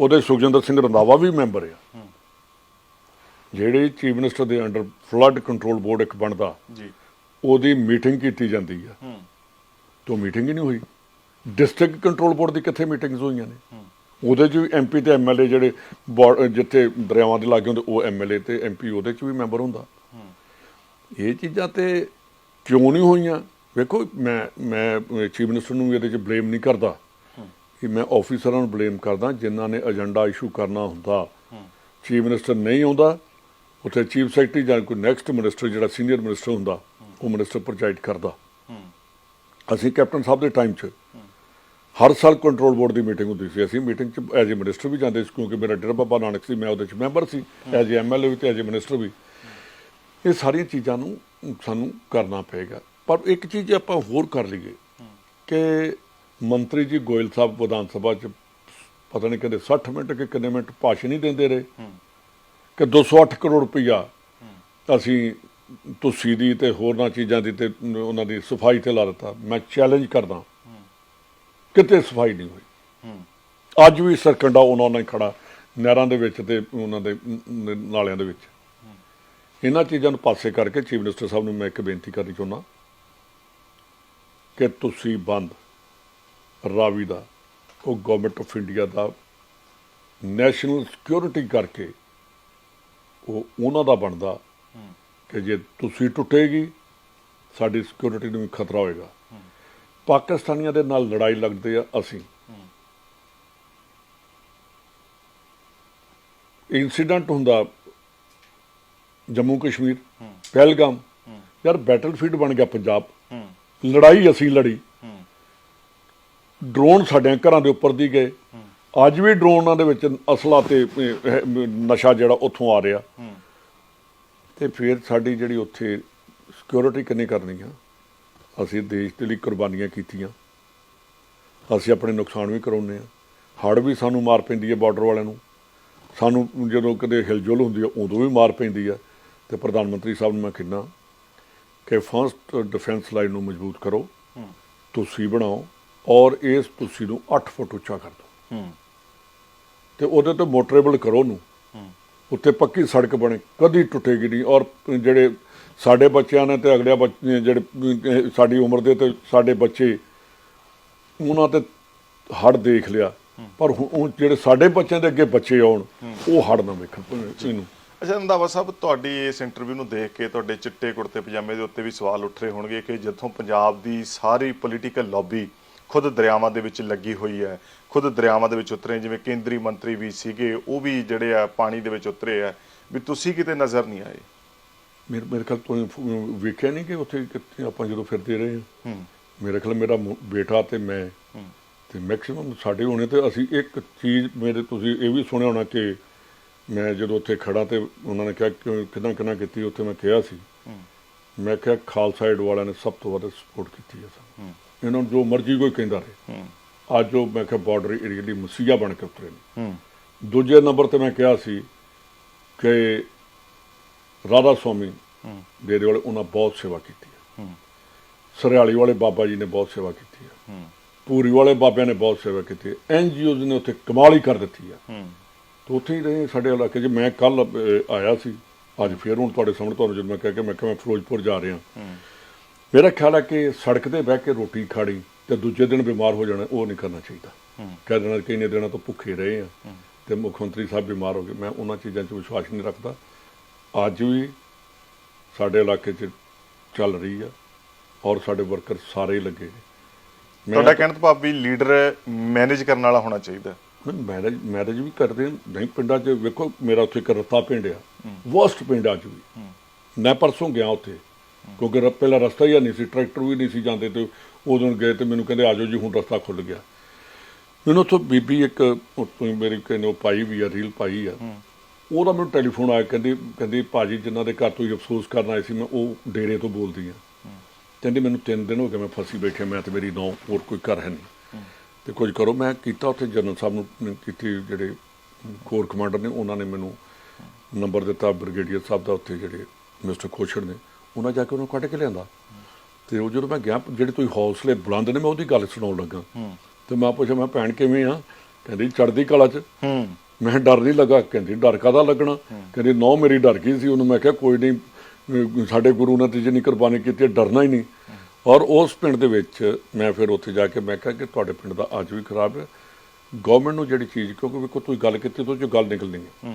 Speaker 2: ਉਹਦੇ ਸੁਖਜਿੰਦਰ ਸਿੰਘ ਰੰਧਾਵਾ ਵੀ ਮੈਂਬਰ ਆ। ਜਿਹੜੇ ਚੀਫ ਮਿਨਿਸਟਰ ਦੇ ਅੰਡਰ ਫਲੱਡ ਕੰਟਰੋਲ ਬੋਰਡ ਇੱਕ ਬਣਦਾ
Speaker 1: ਜੀ।
Speaker 2: ਉਹਦੀ ਮੀਟਿੰਗ ਕੀਤੀ ਜਾਂਦੀ ਆ। ਤੋਂ ਮੀਟਿੰਗ ਹੀ ਨਹੀਂ ਹੋਈ। ਡਿਸਟ੍ਰਿਕਟ ਕੰਟਰੋਲ ਬੋਰਡ ਦੀ ਕਿੱਥੇ ਮੀਟਿੰਗਸ ਹੋਈਆਂ ਨੇ? ਉਹਦੇ 'ਚ ਵੀ ਐਮਪੀ ਤੇ ਐਮਐਲਏ ਜਿਹੜੇ ਬੋ- ਜਿੱਥੇ ਦਰਿਆਵਾਂ ਦੇ ਲਾਗੇ ਹੁੰਦੇ ਉਹ ਐਮਐਲਏ ਤੇ ਐਮਪੀ ਉਹਦੇ 'ਚ ਵੀ ਮੈਂਬਰ ਹੁੰਦਾ। ਇਹ ਚੀਜ਼ਾਂ ਤੇ ਕਿਉਂ ਨਹੀਂ ਹੋਈਆਂ? ਵੇਖੋ ਮੈਂ ਮੈਂ ਚੀਫ ਮਿਨਿਸਟਰ ਨੂੰ ਵੀ ਇਹਦੇ 'ਚ ਬਲੇਮ ਨਹੀਂ ਕਰਦਾ। ਕਿ ਮੈਂ ਆਫੀਸਰਾਂ ਨੂੰ ਬਲੇਮ ਕਰਦਾ ਜਿਨ੍ਹਾਂ ਨੇ ਏਜੰਡਾ ਇਸ਼ੂ ਕਰਨਾ ਹੁੰਦਾ। ਚੀਫ ਮਿਨਿਸਟਰ ਨਹੀਂ ਆਉਂਦਾ ਉੱਥੇ ਚੀਫ ਸੈਕਟਰੀ ਜਾਂ ਕੋਈ ਨੈਕਸਟ ਮਿਨਿਸਟਰ ਜਿਹੜਾ ਸੀਨੀਅਰ ਮਿਨਿਸਟਰ ਹੁੰਦਾ ਉਹ ਮਿਨਿਸਟਰ ਪ੍ਰੋਜਾਈਡ ਕਰਦਾ। ਅਸੀਂ ਕੈਪਟਨ ਸਾਹਿਬ ਦੇ ਟਾਈਮ 'ਚ ਹਰ ਸਾਲ ਕੰਟਰੋਲ ਬੋਰਡ ਦੀ ਮੀਟਿੰਗ ਹੁੰਦੀ ਸੀ। ਅਸੀਂ ਮੀਟਿੰਗ 'ਚ ਐਜ਼ ਏ ਮਿਨਿਸਟਰ ਵੀ ਜਾਂਦੇ ਸੀ, ਕਿਉਂਕਿ ਮੇਰਾ ਡੇਰਾ ਬਾਬਾ ਨਾਨਕ ਸੀ, ਮੈਂ ਉਹਦੇ 'ਚ ਮੈਂਬਰ ਸੀ ਐਜ਼ ਏ ਐਮਐਲਏ ਵੀ ਤੇ ਐਜ਼ ਏ ਮਿਨਿਸਟਰ ਵੀ। ਇਹ ਸਾਰੀਆਂ ਚੀਜ਼ਾਂ ਨੂੰ ਸਾਨੂੰ ਕਰਨਾ ਪਏਗਾ। ਪਰ ਇੱਕ ਚੀਜ਼ ਆਪਾਂ ਹੋਰ ਕਰ ਲਈਏ ਕਿ ਮੰਤਰੀ ਜੀ ਗੋਇਲ ਸਾਹਿਬ ਵਿਧਾਨ ਸਭਾ 'ਚ ਪਤਾ ਨਹੀਂ ਕਦੇ 60 ਮਿੰਟ ਕਿ ਕਿੰਨੇ ਮਿੰਟ ਭਾਸ਼ਣ ਹੀ ਦਿੰਦੇ ਰਹੇ ਕਿ 208 ਕਰੋੜ ਰੁਪਈਆ ਅਸੀਂ ਤੁਸੀਂ ਦੀ ਤੇ ਹੋਰਨਾਂ ਚੀਜ਼ਾਂ ਦੀ ਤੇ ਉਹਨਾਂ ਦੀ ਸਫ਼ਾਈ ਤੇ ਲਾ ਦਿੱਤਾ। ਮੈਂ ਚੈਲੰਜ ਕਰਦਾ। ਕਿਤੇ ਸਫ਼ਾਈ ਨਹੀਂ ਹੋਈ। ਅੱਜ ਵੀ ਸਰਕੰਡਾ ਉਹਨਾਂ ਹੀ ਖੜਾ ਨਹਿਰਾਂ ਦੇ ਵਿੱਚ ਤੇ ਉਹਨਾਂ ਦੇ ਨ- ਨ- ਨਾਲਿਆਂ ਦੇ ਵਿੱਚ। ਇਹਨਾਂ ਚੀਜ਼ਾਂ ਨੂੰ ਪਾਸੇ ਕਰਕੇ ਚੀਫ ਮਿਨਿਸਟਰ ਸਾਹਿਬ ਨੂੰ ਮੈਂ ਇੱਕ ਬੇਨਤੀ ਕਰਨੀ ਚਾਹੁੰਦਾ ਕਿ ਤੁਸੀਂ ਬੰਦ ਰਾਵੀ ਦਾ ਉਹ ਗਵਰਨਮੈਂਟ ਆਫ ਇੰਡੀਆ ਦਾ ਨੈਸ਼ਨਲ ਸਿਕਿਉਰਿਟੀ ਕਰਕੇ ਉਹ ਉਹਨਾਂ ਦਾ ਬਣਦਾ ਕਿ ਜੇ ਤੁਸੀਂ ਟੁੱਟੇਗੀ ਸਾਡੀ ਸਿਕਿਉਰਿਟੀ ਨੂੰ ਖਤਰਾ ਹੋਏਗਾ। ਪਾਕਿਸਤਾਨੀਆਂ ਦੇ ਨਾਲ ਲੜਾਈ ਲੜਦੇ ਆ ਅਸੀਂ। ਇਨਸੀਡੈਂਟ ਹੁੰਦਾ ਜੰਮੂ ਕਸ਼ਮੀਰ ਪਹਿਲਗਾਮ। ਯਾਰ ਬੈਟਲਫੀਲਡ ਬਣ ਗਿਆ ਪੰਜਾਬ। ਲੜਾਈ ਅਸੀਂ ਲੜੀ। ਡਰੋਨ ਸਾਡੇ ਘਰਾਂ ਦੇ ਉੱਪਰ ਦੀ ਗਏ। ਅੱਜ ਵੀ ਡਰੋਨਾਂ ਦੇ ਵਿੱਚ ਅਸਲਾ ਤੇ ਨਸ਼ਾ ਜਿਹੜਾ ਉੱਥੋਂ ਆ ਰਿਹਾ। ਤੇ ਫਿਰ ਸਾਡੀ ਜਿਹੜੀ ਉੱਥੇ ਸਿਕਿਉਰਿਟੀ ਕਿੰਨੇ ਕਰਨੀ ਆ? ਅਸੀਂ ਦੇਸ਼ ਦੇ ਲਈ ਕੁਰਬਾਨੀਆਂ ਕੀਤੀਆਂ। ਅਸੀਂ ਆਪਣੇ ਨੁਕਸਾਨ ਵੀ ਕਰਾਉਂਦੇ ਆ ਹੜ੍ਹ ਵੀ ਸਾਨੂੰ ਮਾਰ ਪੈਂਦੀ ਹੈ ਬਾਰਡਰ ਵਾਲਿਆਂ ਨੂੰ। ਸਾਨੂੰ ਜਦੋਂ ਕਦੇ ਹਿਲਜੁਲ ਹੁੰਦੀ ਹੈ ਉਦੋਂ ਵੀ ਮਾਰ ਪੈਂਦੀ ਹੈ। ਤੇ ਪ੍ਰਧਾਨ ਮੰਤਰੀ ਸਾਹਿਬ ਨੂੰ ਮੈਂ ਕਹਿੰਦਾ ਕਿ ਫਸਟ ਡਿਫੈਂਸ ਲਾਈਨ ਨੂੰ ਮਜ਼ਬੂਤ ਕਰੋ। ਤੁਸੀਂ ਬਣਾਓ ਔਰ ਇਸ ਤੁਸੀਂ ਨੂੰ 8 ਫੁੱਟ ਉੱਚਾ ਕਰ ਦਿਓ। ਤੇ ਉਹਦੇ ਤੇ ਮੋਟਰੇਬਲ ਕਰੋ ਨੂੰ ਉੱਤੇ ਪੱਕੀ ਸੜਕ ਬਣੇ ਕਦੀ ਟੁੱਟੇਗੀ ਨਹੀਂ ਔਰ ਜਿਹੜੇ ਸਾਡੇ ਬੱਚਿਆਂ ਨੇ ਤੇ ਅਗਲੇ ਬੱਚੇ ਜਿਹੜੇ ਸਾਡੀ ਉਮਰ ਦੇ ਤੇ ਸਾਡੇ ਬੱਚੇ ਉਹਨਾਂ ਤੇ ਹੜ ਦੇਖ ਲਿਆ। ਪਰ ਹੁਣ ਜਿਹੜੇ ਸਾਡੇ ਬੱਚਿਆਂ ਦੇ ਅੱਗੇ ਬੱਚੇ ਆਉਣ ਉਹ ਹੜ ਨਾ ਵੇਖਣ ਇਹਨੂੰ
Speaker 1: ਅੱਛਾ ਰੰਧਾਵਾ ਸਾਹਿਬ ਤੁਹਾਡੀ ਇਸ ਇੰਟਰਵਿਊ ਨੂੰ ਦੇਖ ਕੇ ਤੁਹਾਡੇ ਚਿੱਟੇ ਕੁੜਤੇ ਪਜਾਮੇ ਦੇ ਉੱਤੇ ਵੀ ਸਵਾਲ ਉੱਠ ਰਹੇ ਹੋਣਗੇ ਕਿ ਜਿੱਥੋਂ ਪੰਜਾਬ ਦੀ ਸਾਰੀ ਪੋਲੀਟੀਕਲ ਲੌਬੀ ਖੁਦ ਦਰਿਆਵਾਂ ਦੇ ਵਿੱਚ ਲੱਗੀ ਹੋਈ ਹੈ ਖੁਦ ਦਰਿਆਵਾਂ ਦੇ ਵਿੱਚ ਉਤਰੇ ਜਿਵੇਂ ਕੇਂਦਰੀ ਮੰਤਰੀ ਵੀ ਸੀਗੇ ਉਹ ਵੀ ਜਿਹੜੇ ਆ ਪਾਣੀ ਦੇ ਵਿੱਚ ਉਤਰੇ ਆ ਵੀ ਤੁਸੀਂ ਕਿਤੇ ਨਜ਼ਰ ਨਹੀਂ ਆਏ?
Speaker 2: ਮੇਰੇ ਮੇਰੇ ਖਿਆਲ ਤੋਂ ਵੇਖਿਆ ਨਹੀਂ ਕਿ ਉੱਥੇ ਕਿੱਥੇ ਆਪਾਂ ਜਦੋਂ ਫਿਰਦੇ ਰਹੇ ਹਾਂ। ਮੇਰੇ ਖਿਆਲ ਮੇਰਾ ਬੇਟਾ ਤੇ ਮੈਂ। ਤੇ ਮੈਕਸਿਮਮ ਸਾਡੇ ਹੋਣੇ ਤੇ ਅਸੀਂ ਇੱਕ ਚੀਜ਼ ਮੇਰੇ ਤੁਸੀਂ ਇਹ ਵੀ ਸੁਣਿਆ ਹੋਣਾ ਕਿ ਮੈਂ ਜਦੋਂ ਉੱਥੇ ਖੜਾ ਤੇ ਉਹਨਾਂ ਨੇ ਕਿਹਾ ਕਿ ਕਿਦਾਂ ਕਿਦਾਂ ਕੀਤੀ ਉੱਥੇ ਮੈਂ ਕਿਹਾ ਸੀ। ਮੈਂ ਕਿਹਾ ਖਾਲਸਾ ਏਡ ਵਾਲਿਆਂ ਨੇ ਸਭ ਤੋਂ ਵੱਧ ਸਪੋਰਟ ਕੀਤੀ ਹੈ ਸਾਨੂੰ। ਇਹਨਾਂ ਨੂੰ ਜੋ ਮਰਜ਼ੀ ਕੋਈ ਕਹਿੰਦਾ ਰਹੇ। ਅੱਜ ਉਹ ਮੈਂ ਕਿਹਾ ਬਾਰਡਰ ਏਰੀਆ ਲਈ ਮਸੀਹਾ ਬਣ ਕੇ ਉਤਰੇ ਨੇ। ਦੂਜੇ ਨੰਬਰ ਤੇ ਮੈਂ ਕਿਹਾ ਸੀ ਕਿ ਰਾਧਾ ਸਵਾਮੀ
Speaker 1: ਹੂੰ
Speaker 2: ਡੇਰੇ ਵਾਲੇ ਉਹਨਾਂ ਬਹੁਤ ਸੇਵਾ ਕੀਤੀ ਹੈ। ਸਰਿਆਲੀ ਵਾਲੇ ਬਾਬਾ ਜੀ ਨੇ ਬਹੁਤ ਸੇਵਾ ਕੀਤੀ ਹੈ। ਪੂਰੀ ਵਾਲੇ ਬਾਬਿਆਂ ਨੇ ਬਹੁਤ ਸੇਵਾ ਕੀਤੀ ਹੈ ਐਨਜੀਓਜ਼ ਨੇ ਉੱਥੇ ਕਮਾਲ ਹੀ ਕਰ ਦਿੱਤੀ ਹੈ। ਤੇ ਉੱਥੇ ਹੀ ਰਹੇ ਸਾਡੇ ਇਲਾਕੇ 'ਚ। ਮੈਂ ਕੱਲ ਆਇਆ ਸੀ। ਅੱਜ ਫੇਰ ਹੁਣ ਤੁਹਾਡੇ ਸਾਹਮਣੇ ਤੁਹਾਨੂੰ ਜਦੋਂ ਮੈਂ ਕਹਿ ਕੇ ਮੈਂ ਕਿਹਾ ਮੈਂ ਫਿਰੋਜ਼ਪੁਰ ਜਾ ਰਿਹਾ। ਮੇਰਾ ਖਿਆਲ ਹੈ ਕਿ ਸੜਕ ਤੇ ਬਹਿ ਕੇ ਰੋਟੀ ਖਾਣੀ ਤੇ ਦੂਜੇ ਦਿਨ ਬਿਮਾਰ ਹੋ ਜਾਣਾ ਉਹ ਨਹੀਂ ਕਰਨਾ ਚਾਹੀਦਾ। ਕਹਿ ਦੇਣਾ ਕਿ ਇੰਨੇ ਦਿਨਾਂ ਤੋਂ ਭੁੱਖੇ ਰਹੇ ਆ ਤੇ ਮੁੱਖ ਮੰਤਰੀ ਸਾਹਿਬ ਬਿਮਾਰ ਹੋ ਗਏ। ਮੈਂ ਉਹਨਾਂ ਚੀਜ਼ਾਂ 'ਚ ਵਿਸ਼ਵਾਸ ਨਹੀਂ ਰੱਖਦਾ। ਅੱਜ ਵੀ ਸਾਡੇ ਇਲਾਕੇ 'ਚ ਚੱਲ ਰਹੀ ਆ ਔਰ ਸਾਡੇ ਵਰਕਰ ਸਾਰੇ ਲੱਗੇ ਨੇ।
Speaker 1: ਤੁਹਾਡਾ ਕਹਿਣ ਤੋਂ ਭਾਵ ਵੀ ਲੀਡਰ ਮੈਨੇਜ ਕਰਨ ਵਾਲਾ ਹੋਣਾ ਚਾਹੀਦਾ।
Speaker 2: ਮੈਰਿਜ ਮੈਰਿਜ ਵੀ ਕਰਦੇ। ਨਹੀਂ ਪਿੰਡਾਂ 'ਚ ਵੇਖੋ ਮੇਰਾ ਉੱਥੇ ਇੱਕ ਰੱਤਾ ਪਿੰਡ ਆ। ਵਰਸਟ ਪਿੰਡ ਅੱਜ ਵੀ। ਮੈਂ ਪਰਸੋਂ ਗਿਆ ਉੱਥੇ। ਕਿਉਂਕਿ ਰ- ਪਹਿਲਾਂ ਰਸਤਾ ਹੀ ਨਹੀਂ ਸੀ ਟਰੈਕਟਰ ਵੀ ਨਹੀਂ ਸੀ ਜਾਂਦੇ ਤੇ ਉਦੋਂ ਗਏ ਤੇ ਮੈਨੂੰ ਕਹਿੰਦੇ ਆਜੋ ਜੀ ਹੁਣ ਰਸਤਾ ਖੁੱਲ ਗਿਆ। ਮੈਨੂੰ ਉੱਥੋਂ ਬੀਬੀ ਇੱਕ ਉੱਥੋਂ ਹੀ ਮੇਰੀ ਕਹਿੰਦੇ ਉਹ ਪਾਈ ਵੀ ਆ ਰੀਲ ਪਾਈ ਆ। ਉਹਦਾ ਮੈਨੂੰ ਟੈਲੀਫੋਨ ਆਇਆ ਕਹਿੰਦੀ ਕਹਿੰਦੀ ਭਾਜੀ ਜਿਨ੍ਹਾਂ ਦੇ ਘਰ ਤੋਂ ਅਫਸੋਸ ਕਰਨ ਆਏ ਸੀ ਮੈਂ ਉਹ ਡੇਰੇ ਤੋਂ ਬੋਲਦੀ ਆ ਕਹਿੰਦੀ ਮੈਨੂੰ 3 ਦਿਨ ਹੋ ਗਏ ਮੈਂ ਫਸੀ ਬੈਠੇ ਮੈਂ ਤੇ ਮੇਰੀ ਨੌ ਹੋਰ ਕੋਈ ਘਰ ਹੈ ਨਹੀਂ। ਤੇ ਕੁਝ ਕਰੋ ਮੈਂ ਕੀਤਾ ਉੱਥੇ ਜਨਰਲ ਸਾਹਿਬ ਨੂੰ ਕੀਤੀ ਜਿਹੜੇ ਕੋਰ ਕਮਾਂਡਰ ਨੇ ਉਹਨਾਂ ਨੇ ਮੈਨੂੰ ਨੰਬਰ ਦਿੱਤਾ ਬ੍ਰਿਗੇਡੀਅਰ ਸਾਹਿਬ ਦਾ ਉੱਥੇ ਜਿਹੜੇ ਮਿਸਟਰ ਖੋਸ਼ੜ ਨੇ ਉਹਨਾਂ ਜਾ ਕੇ ਉਹਨੂੰ ਕੱਢ ਕੇ ਲਿਆਂਦਾ। ਤੇ ਉਹ ਜਦੋਂ ਮੈਂ ਗਿਆ ਜਿਹੜੇ ਤੁਸੀਂ ਹੌਸਲੇ ਬੁਲੰਦ ਨੇ ਮੈਂ ਉਹਦੀ ਗੱਲ ਸੁਣਾਉਣ ਲੱਗਾ। ਤੇ ਮੈਂ ਪੁੱਛਿਆ ਮੈਂ ਭੈਣ ਕਿਵੇਂ ਆ? ਕਹਿੰਦੀ ਚੜਦੀ ਕਲਾ 'ਚ।
Speaker 1: ਹੂੰ।
Speaker 2: ਮੈਂ ਡਰ ਨਹੀਂ ਲੱਗਾ। ਕਹਿੰਦੀ ਡਰ ਕਾਦਾ ਲੱਗਣਾ? ਕਹਿੰਦੀ ਨੌ ਮੇਰੀ ਡਰ ਗਈ ਸੀ। ਉਹਨੂੰ ਮੈਂ ਕਿਹਾ ਕੋਈ ਨਹੀਂ ਸਾਡੇ ਗੁਰੂ ਨੇ ਤੇ ਜਿੰਨੀ ਕੁਰਬਾਨੀ ਕੀਤੀ ਡਰਨਾ ਹੀ ਨਹੀਂ। ਔਰ ਉਸ ਪਿੰਡ ਦੇ ਵਿੱਚ ਮੈਂ ਫਿਰ ਉੱਥੇ ਜਾ ਕੇ ਮੈਂ ਕਿਹਾ ਕਿ ਤੁਹਾਡੇ ਪਿੰਡ ਦਾ ਅੱਜ ਵੀ ਖਰਾਬ ਹੈ। ਗਵਰਨਮੈਂਟ ਨੂੰ ਜਿਹੜੀ ਚੀਜ਼ ਕਿਉਂਕਿ ਵੇਖੋ ਤੁਸੀਂ ਗੱਲ ਕੀਤੀ ਤੋਂ ਜੋ ਗੱਲ ਨਿਕਲਣੀ ਹੈ।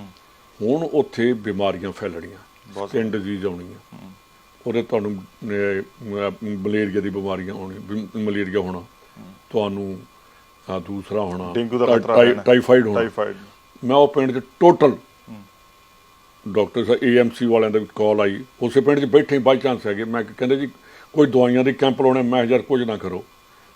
Speaker 2: ਹੁਣ ਉੱਥੇ ਬਿਮਾਰੀਆਂ ਫੈਲਣੀਆਂ ਸਕਿਨ ਡਿਜ਼ੀਜ਼ ਆਉਣੀਆਂ ਉਹਦੇ ਤੁਹਾਨੂੰ ਮਲੇਰੀਆ ਦੀ ਬਿਮਾਰੀਆਂ ਆਉਣੀ ਮਲੇਰੀਆ ਹੋਣਾ ਤੁਹਾਨੂੰ ਆ ਦੂਸਰਾ ਹੋਣਾ
Speaker 1: ਡੇਂਗੂ ਦਾ ਖਤਰਾ।
Speaker 2: ਟਾਈਫਾਈਡ ਹੋਣਾ।
Speaker 1: ਟਾਈਫਾਈਡ
Speaker 2: ਮੈਂ ਉਹ ਪਿੰਡ 'ਚ ਟੋਟਲ ਡਾਕਟਰ ਸਾਹਿਬ ਏਐਮਸੀ ਵਾਲਿਆਂ ਦੇ ਕਾਲ ਆਈ। ਉਸੇ ਪਿੰਡ 'ਚ ਬੈਠੇ ਬਾਈ ਚਾਂਸ ਹੈਗੇ। ਮੈਂ ਕਹਿੰਦੇ ਜੀ, ਕੋਈ ਦਵਾਈਆਂ ਦੇ ਕੈਂਪ ਲਾਉਣੇ, ਮੈਂ ਯਾਰ ਕੁਝ ਨਾ ਕਰੋ।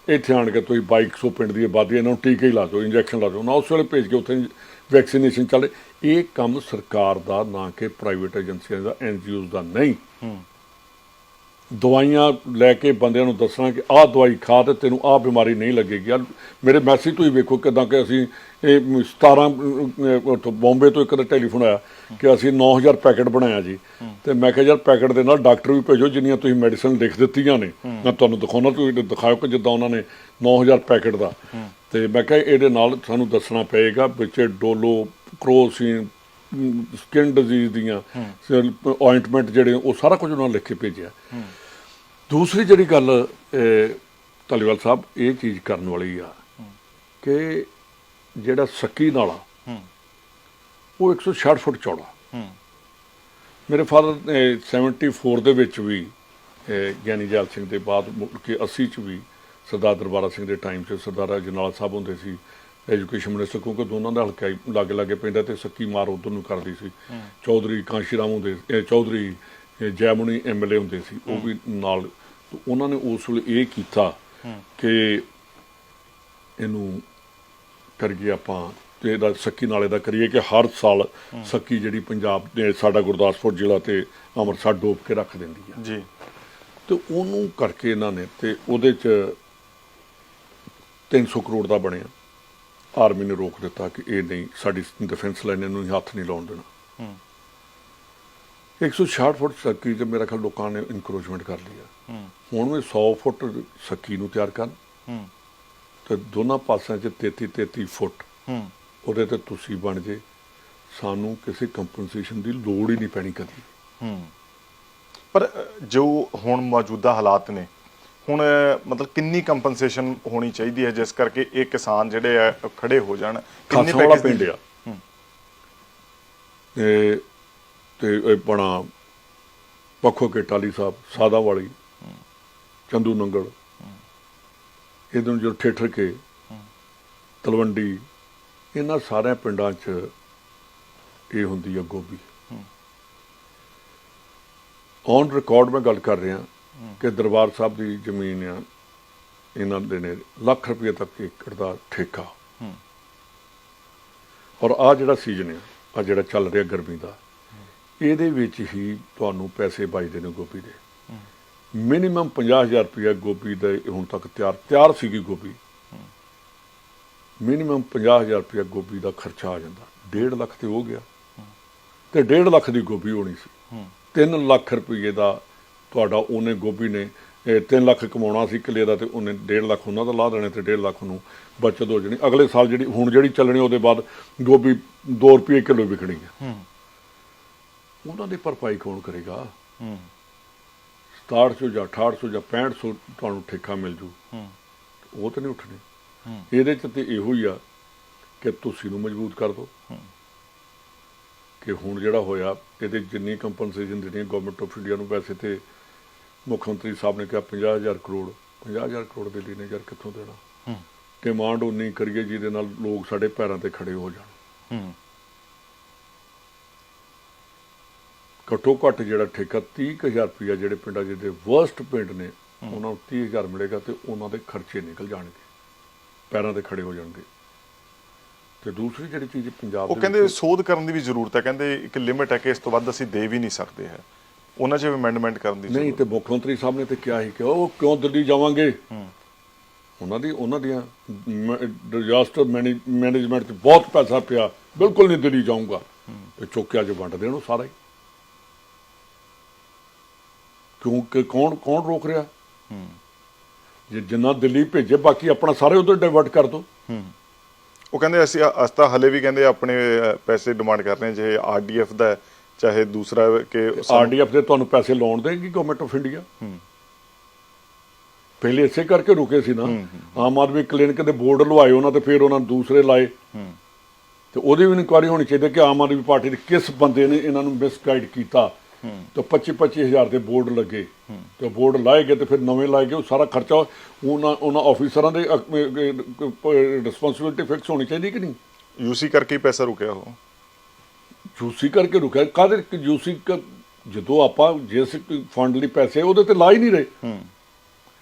Speaker 2: ਇੱਥੇ ਆਣ ਕੇ ਤੁਸੀਂ 2200 ਪਿੰਡ ਦੀ ਆਬਾਦੀ, ਇਹਨਾਂ ਨੂੰ ਟੀਕੇ ਹੀ ਲਾ ਦਿਓ ਇੰਜੈਕਸ਼ਨ ਲਾ ਦਿਓ। ਨਾ ਉਸ ਵੇਲੇ ਭੇਜ ਕੇ ਉੱਥੇ ਵੈਕਸੀਨੇਸ਼ਨ ਚੱਲੇ ਇਹ ਕੰਮ ਸਰਕਾਰ ਦਾ, ਨਾ ਕਿ ਪ੍ਰਾਈਵੇਟ ਏਜੰਸੀਆਂ ਦਾ ਐਨਜੀਓਜ਼ ਦਾ ਨਹੀਂ। ਦਵਾਈਆਂ ਲੈ ਕੇ ਬੰਦਿਆਂ ਨੂੰ ਦੱਸਣਾ ਕਿ ਆਹ ਦਵਾਈ ਖਾ ਤੇ ਤੈਨੂੰ ਆਹ ਬਿਮਾਰੀ ਨਹੀਂ ਲੱਗੇਗੀ। ਮੇਰੇ ਮੈਸੇਜ ਤੋਂ ਹੀ ਵੇਖੋ ਕਿਦਾਂ ਕਿ ਅਸੀਂ ਇਹ 17 ਉੱਥੋਂ ਬੰਬੇ ਤੋਂ ਇੱਕ ਦਾ ਟੈਲੀਫੋਨ ਆਇਆ ਕਿ ਅਸੀਂ 9000 ਪੈਕੇਟ ਬਣਾਇਆ ਜੀ। ਤੇ ਮੈਂ ਕਿਹਾ, ਯਾਰ, ਪੈਕੇਟ ਦੇ ਨਾਲ ਡਾਕਟਰ ਵੀ ਭੇਜੋ ਜਿੰਨੀਆਂ ਤੁਸੀਂ ਮੈਡੀਸਨ ਲਿਖ ਦਿੱਤੀਆਂ ਨੇ। ਮੈਂ ਤੁਹਾਨੂੰ ਦਿਖਾਉਣਾ, ਤੁਸੀਂ ਦਿਖਾਓ ਕਿ ਜਿੱਦਾਂ ਉਹਨਾਂ ਨੇ 9000 ਪੈਕੇਟ ਦਾ। ਤੇ ਮੈਂ ਕਿਹਾ, ਇਹਦੇ ਨਾਲ ਸਾਨੂੰ ਦੱਸਣਾ ਪਏਗਾ, ਵਿੱਚ ਡੋਲੋ, ਕ੍ਰੋਸਿਨ ਸਕਿਨ ਡਿਜ਼ੀਜ਼ ਦੀਆਂ ਆਇੰਟਮੈਂਟ ਜਿਹੜੇ ਉਹ ਸਾਰਾ ਕੁਝ ਉਹਨਾਂ ਨੇ ਲਿਖ ਕੇ ਭੇਜਿਆ। ਦੂਸਰੀ ਜਿਹੜੀ ਗੱਲ ਧਾਲੀਵਾਲ ਸਾਹਿਬ ਇਹ ਚੀਜ਼ ਕਰਨ ਵਾਲੀ ਆ ਕਿ ਜਿਹੜਾ ਸੱਕੀ ਨਾਲਾ ਉਹ 166 ਫੁੱਟ ਚੌੜਾ। ਮੇਰੇ ਫਾਦਰ 74 ਦੇ ਵਿੱਚ ਵੀ ਗਿਆਨੀ ਜੈਲ ਸਿੰਘ ਦੇ ਬਾਅਦ ਮੁੜ ਕੇ 80 ਚ ਵੀ ਸਰਦਾਰ ਦਰਬਾਰਾ ਸਿੰਘ ਦੇ ਟਾਈਮ 'ਚ ਸਰਦਾਰ ਜਨਾਲ ਸਾਹਿਬ ਹੁੰਦੇ ਸੀ। ਐਜੂਕੇਸ਼ਨ ਮਿਨਿਸਟਰ ਕਿਉਂਕਿ ਦੋਨਾਂ ਦਾ ਹਲਕਾ ਹੀ ਲਾਗੇ ਲਾਗੇ ਪੈਂਦਾ ਤੇ ਸੱਕੀ ਮਾਰ ਉਧਰ ਨੂੰ ਕਰਦੀ ਸੀ। ਚੌਧਰੀ ਕਾਂਸ਼ੀ ਰਾਮ ਹੁੰਦੇ ਇਹ ਚੌਧਰੀ ਜੈਮੁਨੀ ਐਮਐਲਏ ਹੁੰਦੇ ਸੀ ਉਹ ਵੀ ਨਾਲ। ਤੇ ਉਹਨਾਂ ਨੇ ਉਸ ਵੇਲੇ ਇਹ ਕੀਤਾ ਕਿ ਇਹਨੂੰ ਕਰੀਏ ਆਪਾਂ ਤੇ ਇਹਦਾ ਸੱਕੀ ਨਾਲੇ ਦਾ ਕਰੀਏ ਕਿ ਹਰ ਸਾਲ ਸੱਕੀ ਜਿਹੜੀ ਪੰਜਾਬ ਦੇ ਸਾਡਾ ਗੁਰਦਾਸਪੁਰ ਜ਼ਿਲ੍ਹਾ ਤੇ ਅੰਮ੍ਰਿਤਸਰ ਡੋਬ ਕੇ ਰੱਖ ਦਿੰਦੀ ਆ।
Speaker 1: ਜੀ।
Speaker 2: ਤੇ ਉਹਨੂੰ ਕਰਕੇ ਇਹਨਾਂ ਨੇ ਤੇ ਉਹਦੇ ਚ 300 ਕਰੋੜ ਦਾ ਬਣਿਆ। ਆਰਮੀ ਨੇ ਰੋਕ ਦਿੱਤਾ ਕਿ ਇਹ ਨਹੀਂ ਸਾਡੀ ਡਿਫੈਂਸ ਲਾਈਨ ਨੂੰ ਹੱਥ ਨਹੀਂ ਲਾਉਣ ਦੇਣਾ।
Speaker 1: ਹੂੰ।
Speaker 2: 166 ਫੁੱਟ ਸੱਕੀ ਤੇ ਮੇਰਾ ਖਿਆਲ ਲੋਕਾਂ ਨੇ ਇਨਕਰੋਚਮੈਂਟ ਕਰ ਲਿਆ
Speaker 1: ਹੂੰ।
Speaker 2: ਹੁਣ ਵੀ 100 ਫੁੱਟ ਸੱਕੀ ਨੂੰ ਤਿਆਰ ਕਰਨ।
Speaker 1: ਹੂੰ।
Speaker 2: ਤੇ ਦੋਨਾਂ ਪਾਸਿਆਂ 'ਚ 33 33 ਫੁੱਟ।
Speaker 1: ਹੂੰ।
Speaker 2: ਉਹਦੇ ਤੇ ਤੁਸੀਂ ਬਣ ਜੇ। ਸਾਨੂੰ ਕਿਸੇ ਕੰਪਨਸੇਸ਼ਨ ਦੀ ਲੋੜ ਹੀ ਨਹੀਂ ਪੈਣੀ ਕਦੀ।
Speaker 1: ਹੂੰ। ਪਰ ਜੋ ਹੁਣ ਮੌਜੂਦਾ ਹਾਲਾਤ ਨੇ ਹੁਣ ਮਤਲਬ ਕਿੰਨੀ ਕੰਪਨਸੇਸ਼ਨ ਹੋਣੀ ਚਾਹੀਦੀ ਹੈ ਜਿਸ ਕਰਕੇ ਇਹ ਕਿਸਾਨ ਜਿਹੜੇ ਆ ਖੜੇ ਹੋ ਜਾਣ? ਕਿੰਨੇ package
Speaker 2: ਪਿੰਡ ਆ।
Speaker 1: ਹੂੰ।
Speaker 2: ਤੇ ਤੇ ਬਣਾ ਪੱਖੋ ਕੇ ਟਾਲੀ ਸਾਹਿਬ ਸਾਦਾ ਵਾਲੀ ਚੰਦੂ ਨੰਗਲ ਇਹਦੇ ਜੋ ਠੇਠਰ ਕੇ ਤਲਵੰਡੀ ਇਹਨਾਂ ਸਾਰਿਆਂ ਪਿੰਡਾਂ 'ਚ ਇਹ ਹੁੰਦੀ ਆ ਗੋਭੀ। ਔਨ ਰਿਕਾਰਡ ਮੈਂ ਗੱਲ ਕਰ ਰਿਹਾ। ਕਿ ਦਰਬਾਰ ਸਾਹਿਬ ਦੀ ਜ਼ਮੀਨ ਆ ਇਹਨਾਂ ਦੇ ਨੇ ਲੱਖ ਰੁਪਏ ਤੱਕ ਏਕੜ ਦਾ ਠੇਕਾ। ਔਰ ਆ ਜਿਹੜਾ ਸੀਜ਼ਨ ਆ ਆ ਜਿਹੜਾ ਚੱਲ ਰਿਹਾ ਗਰਮੀ ਦਾ ਇਹਦੇ ਵਿੱਚ ਹੀ ਤੁਹਾਨੂੰ ਪੈਸੇ ਬਚਦੇ ਨੇ ਗੋਭੀ ਦੇ। ਮਿਨੀਮਮ 50000 ਰੁਪਏ ਗੋਭੀ ਦਾ ਹੁਣ ਤੱਕ ਤਿਆਰ ਤਿਆਰ ਸੀਗੀ ਗੋਭੀ। ਮਿਨੀਮਮ 50000 ਰੁਪਏ ਗੋਭੀ ਦਾ ਖਰਚਾ ਆ ਜਾਂਦਾ। 1.5 ਲੱਖ ਤੇ ਹੋ ਗਿਆ। ਤੇ 1.5 ਲੱਖ ਦੀ ਗੋਭੀ ਹੋਣੀ ਸੀ।
Speaker 1: ਹੂੰ।
Speaker 2: 3 ਲੱਖ ਰੁਪਏ ਦਾ ਤੁਹਾਡਾ ਉਹਨੇ ਗੋਭੀ ਨੇ 3 ਲੱਖ ਕਮਾਉਣਾ ਸੀ ਕਿੱਲੇ ਦਾ ਤੇ ਉਹਨੇ 1.5 ਲੱਖ ਉਹਨਾਂ ਦਾ ਲਾ ਦੇਣੇ ਤੇ 1.5 ਲੱਖ ਨੂੰ ਬਚਤ ਹੋ ਜਾਣੀ। ਅਗਲੇ ਸਾਲ ਜਿਹੜੀ ਹੁਣ ਜਿਹੜੀ ਚੱਲਣੀ ਉਹਦੇ ਬਾਅਦ ਗੋਭੀ 2 ਰੁਪਏ ਕਿਲੋ ਵਿਕਣੀ ਹੈ
Speaker 1: ਹੂੰ।
Speaker 2: ਉਹਨਾਂ ਦੀ ਭਰਪਾਈ ਕੌਣ ਕਰੇਗਾ?
Speaker 1: ਹੂੰ।
Speaker 2: 6700 ਜਾਂ 6800 ਜਾਂ 6500 ਤੁਹਾਨੂੰ ਠੇਕਾ ਮਿਲ ਜੂ।
Speaker 1: ਹੂੰ।
Speaker 2: ਉਹ ਤਾਂ ਨਹੀਂ ਉੱਠਣੇ।
Speaker 1: ਹੂੰ।
Speaker 2: ਇਹਦੇ ਚ ਤੇ ਇਹੋ ਹੀ ਆ ਕਿ ਤੁਸੀਂ ਨੂੰ ਮਜ਼ਬੂਤ ਕਰ
Speaker 1: ਹੂੰ।
Speaker 2: ਕਿ ਹੁਣ ਜਿਹੜਾ ਹੋਇਆ ਇਹਦੇ ਜਿੰਨੀ ਕੰਪਨਸੇਸ਼ਨ ਦੇਣੀ ਗਵਰਨਮੈਂਟ ਆਫ ਇੰਡੀਆ ਨੂੰ ਵੈਸੇ ਤੇ ਮੁੱਖ ਮੰਤਰੀ ਸਾਹਿਬ ਨੇ ਕਿਹਾ 50000 ਕਰੋੜ 50000 ਕਰੋੜ ਦੇ ਲਈ ਨੇ ਯਾਰ ਕਿੱਥੋਂ ਦੇਣਾ?
Speaker 1: ਹੂੰ।
Speaker 2: ਡਿਮਾਂਡ ਉਨੀ ਕਰੀਏ ਜਿਹਦੇ ਨਾਲ ਲੋਕ ਸਾਡੇ ਪੈਰਾਂ ਤੇ ਖੜੇ ਹੋ ਜਾਣ।
Speaker 1: ਹੂੰ।
Speaker 2: ਘੱਟੋ ਘੱਟ ਜਿਹੜਾ ਠੇਕਾ 30000 ਰੁਪਇਆ ਜਿਹੜੇ ਪਿੰਡਾਂ ਜਿਹਦੇ ਵਰਸਟ ਪਿੰਡ ਨੇ ਉਹਨਾਂ ਨੂੰ 30000 ਮਿਲੇਗਾ ਤੇ ਉਹਨਾਂ ਦੇ ਖਰਚੇ ਨਿਕਲ ਜਾਣਗੇ ਪੈਰਾਂ ਤੇ ਖੜੇ ਹੋ ਜਾਣਗੇ। ਤੇ ਦੂਸਰੀ ਜਿਹੜੀ ਚੀਜ਼ ਪੰਜਾਬ
Speaker 1: ਉਹ
Speaker 2: ਦੇ
Speaker 1: ਕਹਿੰਦੇ
Speaker 2: ਵਿੱਚ-
Speaker 1: ਸੋਧ ਕਰਨ ਦੀ ਵੀ ਜ਼ਰੂਰਤ ਹੈ ਕਹਿੰਦੇ ਇੱਕ ਲਿਮਿਟ ਹੈ ਕਿ ਇਸ ਤੋਂ ਵੱਧ ਅਸੀਂ ਦੇ ਵੀ ਨਹੀਂ ਸਕਦੇ ਹੈ। ਉਹਨਾਂ 'ਚ ਵੀ ਅਮੈਂਡਮੈਂਟ ਕਰਨ ਦੀ
Speaker 2: ਨਹੀਂ ਤੇ ਮੁੱਖ ਮੰਤਰੀ ਸਾਹਿਬ ਨੇ ਤੇ ਕਿਹਾ ਸੀ ਕਿ ਉਹ ਕਿਉਂ ਦਿੱਲੀ ਜਾਵਾਂਗੇ?
Speaker 1: ਹੂੰ।
Speaker 2: ਉਹਨਾਂ ਦੀ ਉਹਨਾਂ ਦੀਆਂ ਡਿਜ਼ਾਸਟਰ ਮੈਨੇਜਮੈਂਟ 'ਚ ਬਹੁਤ ਪੈਸਾ ਪਿਆ। ਬਿਲਕੁਲ ਨਹੀਂ ਦਿੱਲੀ ਜਾਊਂਗਾ। ਤੇ ਚੁੱਕਿਆ ਜੇ ਵੰਡ ਦੇਣ ਉਹ ਸਾਰਾ ਹੀ। ਕਿਉਂਕਿ ਕੌਣ ਕੌਣ ਰੋਕ ਰਿਹਾ? ਜੇ ਜਿੰਨਾ ਦਿੱਲੀ ਭੇਜੇ ਬਾਕੀ ਆਪਣਾ ਸਾਰੇ ਉਧਰ ਡਾਇਵਰਟ ਕਰ ਦੋ।
Speaker 1: ਉਹ ਕਹਿੰਦੇ ਅਸੀਂ ਅਸੀਂ ਤਾਂ ਹਲੇ ਵੀ ਕਹਿੰਦੇ ਆਪਣੇ ਪੈਸੇ ਡਿਮਾਂਡ ਕਰ ਰਹੇ ਜੇ ਆਰਡੀਐਫ ਦਾ ਚਾਹੇ ਦੂਸਰਾ ਕਿ
Speaker 2: ਆਰਡੀਐਫ ਦੇ ਤੁਹਾਨੂੰ ਪੈਸੇ ਲਾਉਣ ਦੇਗੀ ਗਵਰਨਮੈਂਟ ਆਫ ਇੰਡੀਆ
Speaker 1: ਹੂੰ।
Speaker 2: ਪਹਿਲੇ ਇਸੇ ਕਰਕੇ ਰੁਕੇ ਸੀ ਨਾ। ਆਮ ਆਦਮੀ ਕਲੀਨਿਕ ਦੇ ਬੋਰਡ ਲਵਾਏ ਉਹਨਾਂ ਤੇ ਫਿਰ ਉਹਨਾਂ ਦੂਸਰੇ ਲਾਏ।
Speaker 1: ਹੂੰ।
Speaker 2: ਤੇ ਉਹਦੀ ਵੀ ਇਨਕੁਆਰੀ ਹੋਣੀ ਚਾਹੀਦੀ ਕਿ ਆਮ ਆਦਮੀ ਪਾਰਟੀ ਦੇ ਕਿਸ ਬੰਦੇ ਨੇ ਇਹਨਾਂ ਨੂੰ ਮਿਸਗਾਈਡ ਕੀਤਾ। ਤੇ 25 25000 ਦੇ ਬੋਰਡ ਲੱਗੇ। ਤੇ ਬੋਰਡ ਲਾਏ ਗਏ ਤੇ ਫਿਰ ਨਵੇਂ ਲਾਏ ਗਏ ਉਹ ਸਾਰਾ ਖਰਚਾ ਉਹਨਾਂ ਉਹਨਾਂ ਆਫੀਸਰਾਂ ਦੇ ਰਿਸਪੌਂਸਿਬਿਲਟੀ ਫਿਕਸ ਹੋਣੀ ਚਾਹੀਦੀ ਕਿ ਨਹੀਂ?
Speaker 1: ਯੂਸੀ ਕਰਕੇ ਹੀ ਪੈਸਾ ਰੁਕਿਆ ਉਹ।
Speaker 2: ਯੂਸੀ ਕਰਕੇ ਰੁਕਿਆ। ਕਾਹਦੇ ਯੂਸੀ ਜਦੋਂ ਆਪਾਂ ਜਿਸ ਫੰਡ ਲਈ ਪੈਸੇ ਉਹਦੇ ਤੇ ਲਾ ਹੀ ਨਹੀਂ ਰਹੇ।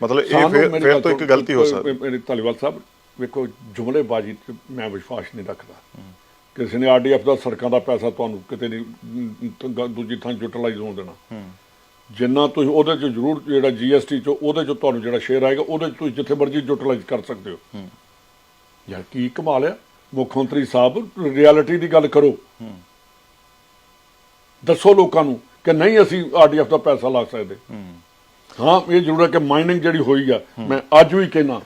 Speaker 1: ਮਤਲਬ ਇਹ ਫਿਰ ਫਿਰ ਤੋਂ ਇੱਕ ਗਲਤੀ ਹੋ ਸਕਦੀ।
Speaker 2: ਮੇਰੇ ਧਾਲੀਵਾਲ ਸਾਹਿਬ ਵੇਖੋ ਜੁਮਲੇਬਾਜ਼ੀ ਤੇ ਮੈਂ ਵਿਸ਼ਵਾਸ ਨਹੀਂ ਰੱਖਦਾ। ਕਿਸੇ ਨੇ ਆਰਡੀਐਫ ਦਾ ਸੜਕਾਂ ਦਾ ਪੈਸਾ ਤੁਹਾਨੂੰ ਕਿਤੇ ਨਹੀਂ ਦੂਜੀ ਥਾਂ ਯੂਟਿਲਾਈਜ਼ ਹੋਣ ਦੇਣਾ। ਜਿੰਨਾ ਤੁਸੀਂ ਉਹਦੇ ਚ ਜ਼ਰੂਰ ਜਿਹੜਾ ਜੀਐਸਟੀ ਚ ਉਹਦੇ ਚ ਤੁਹਾਨੂੰ ਜਿਹੜਾ ਸ਼ੇਅਰ ਆਏਗਾ ਉਹਦੇ ਚ ਤੁਸੀਂ ਜਿੱਥੇ ਮਰਜ਼ੀ ਯੂਟਿਲਾਈਜ਼ ਕਰ ਸਕਦੇ ਹੋ। ਯਾਰ ਕੀ ਕਮਾਲ ਆ। ਮੁੱਖ ਮੰਤਰੀ ਸਾਹਿਬ ਰਿਐਲਿਟੀ ਦੀ ਗੱਲ ਕਰੋ। ਦੱਸੋ ਲੋਕਾਂ ਨੂੰ ਕਿ ਨਹੀਂ ਅਸੀਂ ਆਰਡੀਐਫ ਦਾ ਪੈਸਾ ਲਾ ਸਕਦੇ। ਹਾਂ, ਇਹ ਜ਼ਰੂਰ ਹੈ ਕਿ ਮਾਈਨਿੰਗ ਜਿਹੜੀ ਹੋਈ ਆ, ਮੈਂ ਅੱਜ ਵੀ ਕਹਿਣਾ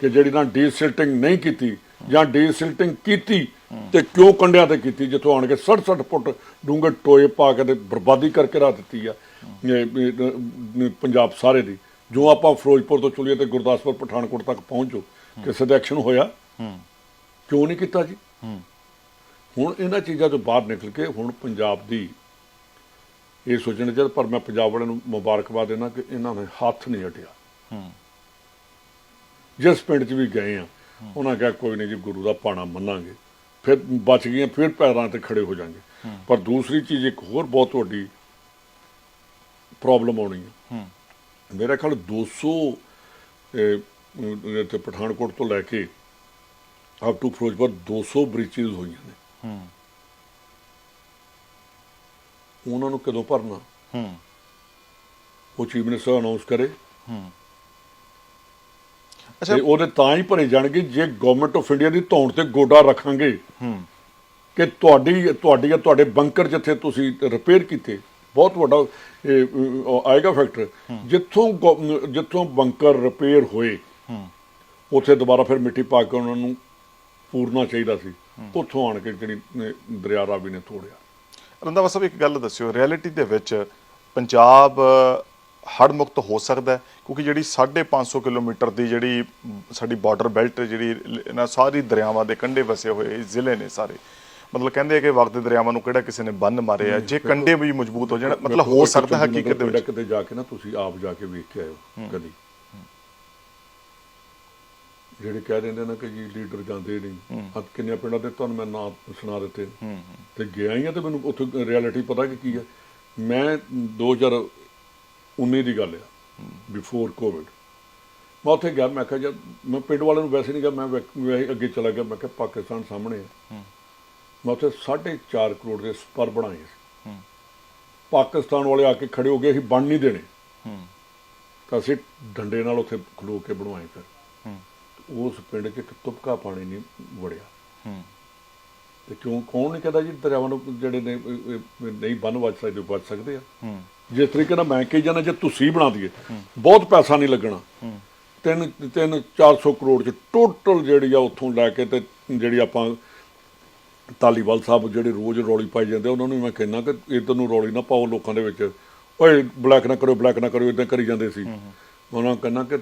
Speaker 2: ਕਿ ਜਿਹੜੀ ਨਾ ਡੀਸਿਲਟਿੰਗ ਨਹੀਂ ਕੀਤੀ ਜਾਂ ਡੀਸਿਲਟਿੰਗ ਕੀਤੀ ਤੇ ਕਿਉਂ ਕੰਡਿਆਂ ਤੇ ਕੀਤੀ, ਜਿੱਥੋਂ ਆਣ ਕੇ 60-60 ਫੁੱਟ ਡੂੰਘੇ ਟੋਏ ਪਾ ਕੇ ਤੇ ਬਰਬਾਦੀ ਕਰਕੇ ਰੱਖ ਦਿੱਤੀ ਆ ਪੰਜਾਬ ਸਾਰੇ ਦੀ। ਜੋ ਆਪਾਂ ਫਿਰੋਜ਼ਪੁਰ ਤੋਂ ਚੁਲੀਏ ਤੇ ਗੁਰਦਾਸਪੁਰ, ਪਠਾਨਕੋਟ ਤੱਕ ਪਹੁੰਚੋ ਕਿਸੇ ਦਾ ਐਕਸ਼ਨ ਹੋਇਆ? ਕਿਉਂ ਨਹੀਂ ਕੀਤਾ ਜੀ? ਹੁਣ ਇਹਨਾਂ ਚੀਜ਼ਾਂ ਤੋਂ ਬਾਹਰ ਨਿਕਲ ਕੇ ਹੁਣ ਪੰਜਾਬ ਦੀ ਇਹ ਸੋਚਣ ਜਦ ਪਰ ਮੈਂ ਪੰਜਾਬ ਵਾਲਿਆਂ ਨੂੰ ਮੁਬਾਰਕਬਾਦ ਦੇਣਾ ਕਿ ਇਹਨਾਂ ਨੇ ਹੱਥ ਨਹੀਂ ਹਟਿਆ। ਜਿਸ ਪਿੰਡ 'ਚ ਵੀ ਗਏ ਆ ਉਹਨਾਂ ਕਿਹਾ ਕੋਈ ਨਹੀਂ ਜੀ ਗੁਰੂ ਦਾ ਪਾਣਾ ਮੰਨਾਂਗੇ। ਫਿਰ ਬਚ ਗਈਆਂ ਫਿਰ ਪੈਰਾਂ ਤੇ ਖੜੇ ਹੋ ਜਾਣਗੇ। ਪਰ ਦੂਸਰੀ ਚੀਜ਼ ਇੱਕ ਹੋਰ ਬਹੁਤ ਵੱਡੀ ਪ੍ਰੋਬਲਮ ਆਉਣੀ ਹੈ। ਮੇਰਾ ਖਿਆਲ 200 ਇਹ, ਅਮ, ਤੇ ਪਠਾਨਕੋਟ ਤੋਂ ਲੈ ਕੇ ਅਪ ਟੂ ਫਿਰੋਜ਼ਪੁਰ 200 ਬ੍ਰਿਚਸ ਹੋਈਆਂ ਨੇ। ਉਹਨਾਂ ਨੂੰ ਕਦੋਂ ਭਰਨਾ? ਉਹ ਚੀਫ ਮਿਨਿਸਟਰ ਅਨਾਉਂਸ ਕਰੇ।
Speaker 1: ਅੱਛਾ
Speaker 2: ਤੇ ਉਹਦੇ ਤਾਂ ਹੀ ਭਰੇ ਜਾਣਗੇ ਜੇ ਗਵਰਨਮੈਂਟ ਆਫ ਇੰਡੀਆ ਦੀ ਧੌਣ ਤੇ ਗੋਡਾ ਰੱਖਾਂਗੇ। ਕਿ ਤੁਹਾਡੀ ਤੁਹਾਡੀ ਤੁਹਾਡੇ ਬੰਕਰ ਜਿੱਥੇ ਤੁਸੀਂ ਰਿਪੇਅਰ ਕੀਤੇ ਬਹੁਤ ਵੱਡਾ ਆਏਗਾ ਫੈਕਟਰ ਜਿੱਥੋਂ ਜਿੱਥੋਂ ਬੰਕਰ ਰਿਪੇਅਰ ਹੋਏ ਉੱਥੇ ਦੁਬਾਰਾ ਫਿਰ ਮਿੱਟੀ ਪਾ ਕੇ ਉਹਨਾਂ ਨੂੰ ਪੂਰਨਾ ਚਾਹੀਦਾ ਸੀ। ਉੱਥੋਂ ਆਣ ਕੇ ਜਿਹੜੀ ਦਰਿਆ ਰਾਵੀ ਨੇ ਤੋੜਿਆ।
Speaker 1: ਰੰਦਾਵਾ ਸਾਹਿਬ ਇੱਕ ਗੱਲ ਦੱਸਿਓ ਰਿਐਲਿਟੀ ਦੇ ਵਿੱਚ ਪੰਜਾਬ ਹੜ੍ਹ ਮੁਕਤ ਹੋ ਸਕਦਾ ਹੈ ਕਿਉਂਕਿ ਜਿਹੜੀ 550 ਕਿਲੋਮੀਟਰ ਦੀ ਜਿਹੜੀ ਸਾਡੀ ਬਾਰਡਰ ਬੈਲਟ ਜਿਹੜੀ ਇਹਨਾਂ ਸਾਰੀ ਦਰਿਆਵਾਂ ਦੇ ਕੰਢੇ ਵਸੇ ਹੋਏ ਜ਼ਿਲ੍ਹੇ ਨੇ ਸਾਰੇ। ਮਤਲਬ ਕਹਿੰਦੇ ਆ ਕਿ ਵਗਦੇ ਦਰਿਆਵਾਂ ਨੂੰ ਕਿਹੜਾ ਕਿਸੇ ਨੇ ਬੰਨ ਮਾਰੇ ਆ ਜੇ ਕੰਢੇ ਵੀ ਮਜ਼ਬੂਤ ਹੋ ਜਾਣ ਮਤਲਬ ਹੋ ਸਕਦਾ ਹਕੀਕਤ ਦੇ ਵਿੱਚ।
Speaker 2: ਕਿਤੇ ਜਾ ਕੇ ਨਾ ਤੁਸੀਂ ਆਪ ਜਾ ਕੇ ਵੇਖ ਕੇ ਆਇਓ ਕਦੀ। ਜਿਹੜੇ ਕਹਿ ਦਿੰਦੇ ਨੇ ਕਿ ਜੀ ਲੀਡਰ ਜਾਂਦੇ ਨਹੀਂ। ਅੱਜ ਕਿੰਨੇ ਪਿੰਡਾਂ ਦੇ ਤੁਹਾਨੂੰ ਮੈਂ ਨਾਮ ਸੁਣਾ ਦਿੱਤੇ। ਤੇ ਗਿਆ ਹੀ ਆ ਤੇ ਮੈਨੂੰ ਉੱਥੇ ਰਿਐਲਿਟੀ ਪਤਾ ਕਿ ਕੀ ਹੈ ਮੈਂ 2019 ਦੀ ਗੱਲ ਆ ਬਿਫੋਰ ਕੋਵਿਡ ਮੈਂ ਉੱਥੇ ਗਿਆ ਮੈਂ ਕਿਹਾ ਜਦ ਮੈਂ ਪਿੰਡ ਵਾਲਿਆਂ ਨੂੰ ਵੈਸੇ ਨਹੀਂ ਗਿਆ ਮੈਂ ਅੱਗੇ ਚਲਾ ਗਿਆ ਮੈਂ ਕਿਹਾ ਪਾਕਿਸਤਾਨ ਸਾਹਮਣੇ ਹੈ। ਮੈਂ ਉੱਥੇ 4.5 ਕਰੋੜ ਦੇ ਸਪਰ ਬਣਾਏ ਸੀ। ਪਾਕਿਸਤਾਨ ਵਾਲੇ ਆ ਕੇ ਖੜੇ ਹੋ ਗਏ ਅਸੀਂ ਬਣ ਨਹੀਂ ਦੇਣੇ। ਤਾਂ ਅਸੀਂ ਡੰਡੇ ਨਾਲ ਉੱਥੇ ਖਲੋ ਕੇ ਬਣਵਾਏ ਫਿਰ। ਉਸ ਪਿੰਡ 'ਚ ਇੱਕ ਤੁਪਕਾ ਪਾਣੀ ਨਹੀਂ ਵੜਿਆ। ਤੇ ਕਿਉਂ ਕੌਣ ਨਹੀਂ ਕਹਿੰਦਾ ਜੀ ਦਰਿਆਵਾਂ ਨੂੰ ਜਿਹੜੇ ਨੇ ਇਹ- ਇਹ ਨਹੀਂ ਬੰਨ ਵੱਜ ਸਕਦੇ ਵੱਜ ਸਕਦੇ ਆ। ਜਿਸ ਤਰੀਕੇ ਨਾਲ ਮੈਂ ਕਹੀ ਜਾਂਦਾ ਜੇ ਤੁਸੀਂ ਬਣਾ ਦਈਏ ਬਹੁਤ ਪੈਸਾ ਨਹੀਂ ਲੱਗਣਾ। ਤਿੰਨ ਤਿੰਨ 400 ਕਰੋੜ ਚ ਟੋਟਲ ਜਿਹੜੀ ਆ ਉੱਥੋਂ ਲੈ ਕੇ ਤੇ ਜਿਹੜੀ ਆਪਾਂ ਤਾਲੀਵਾਲ ਸਾਹਿਬ ਜਿਹੜੇ ਰੋਜ਼ ਰੌਲੀ ਪਾਈ ਜਾਂਦੇ ਆ, ਉਹਨਾਂ ਨੂੰ ਮੈਂ ਕਹਿੰਦਾ ਕਿ ਇਧਰ ਨੂੰ ਰੌਲੀ ਨਾ ਪਾਓ ਲੋਕਾਂ ਦੇ ਵਿੱਚ। ਓਏ ਬਲੈਕ ਨਾ ਕਰੋ ਬਲੈਕ ਨਾ ਕਰੋ ਇਦਾਂ ਕਰੀ ਜਾਂਦੇ ਸੀ। ਉਹਨਾਂ ਨੂੰ ਕਹਿੰਦਾ ਕਿ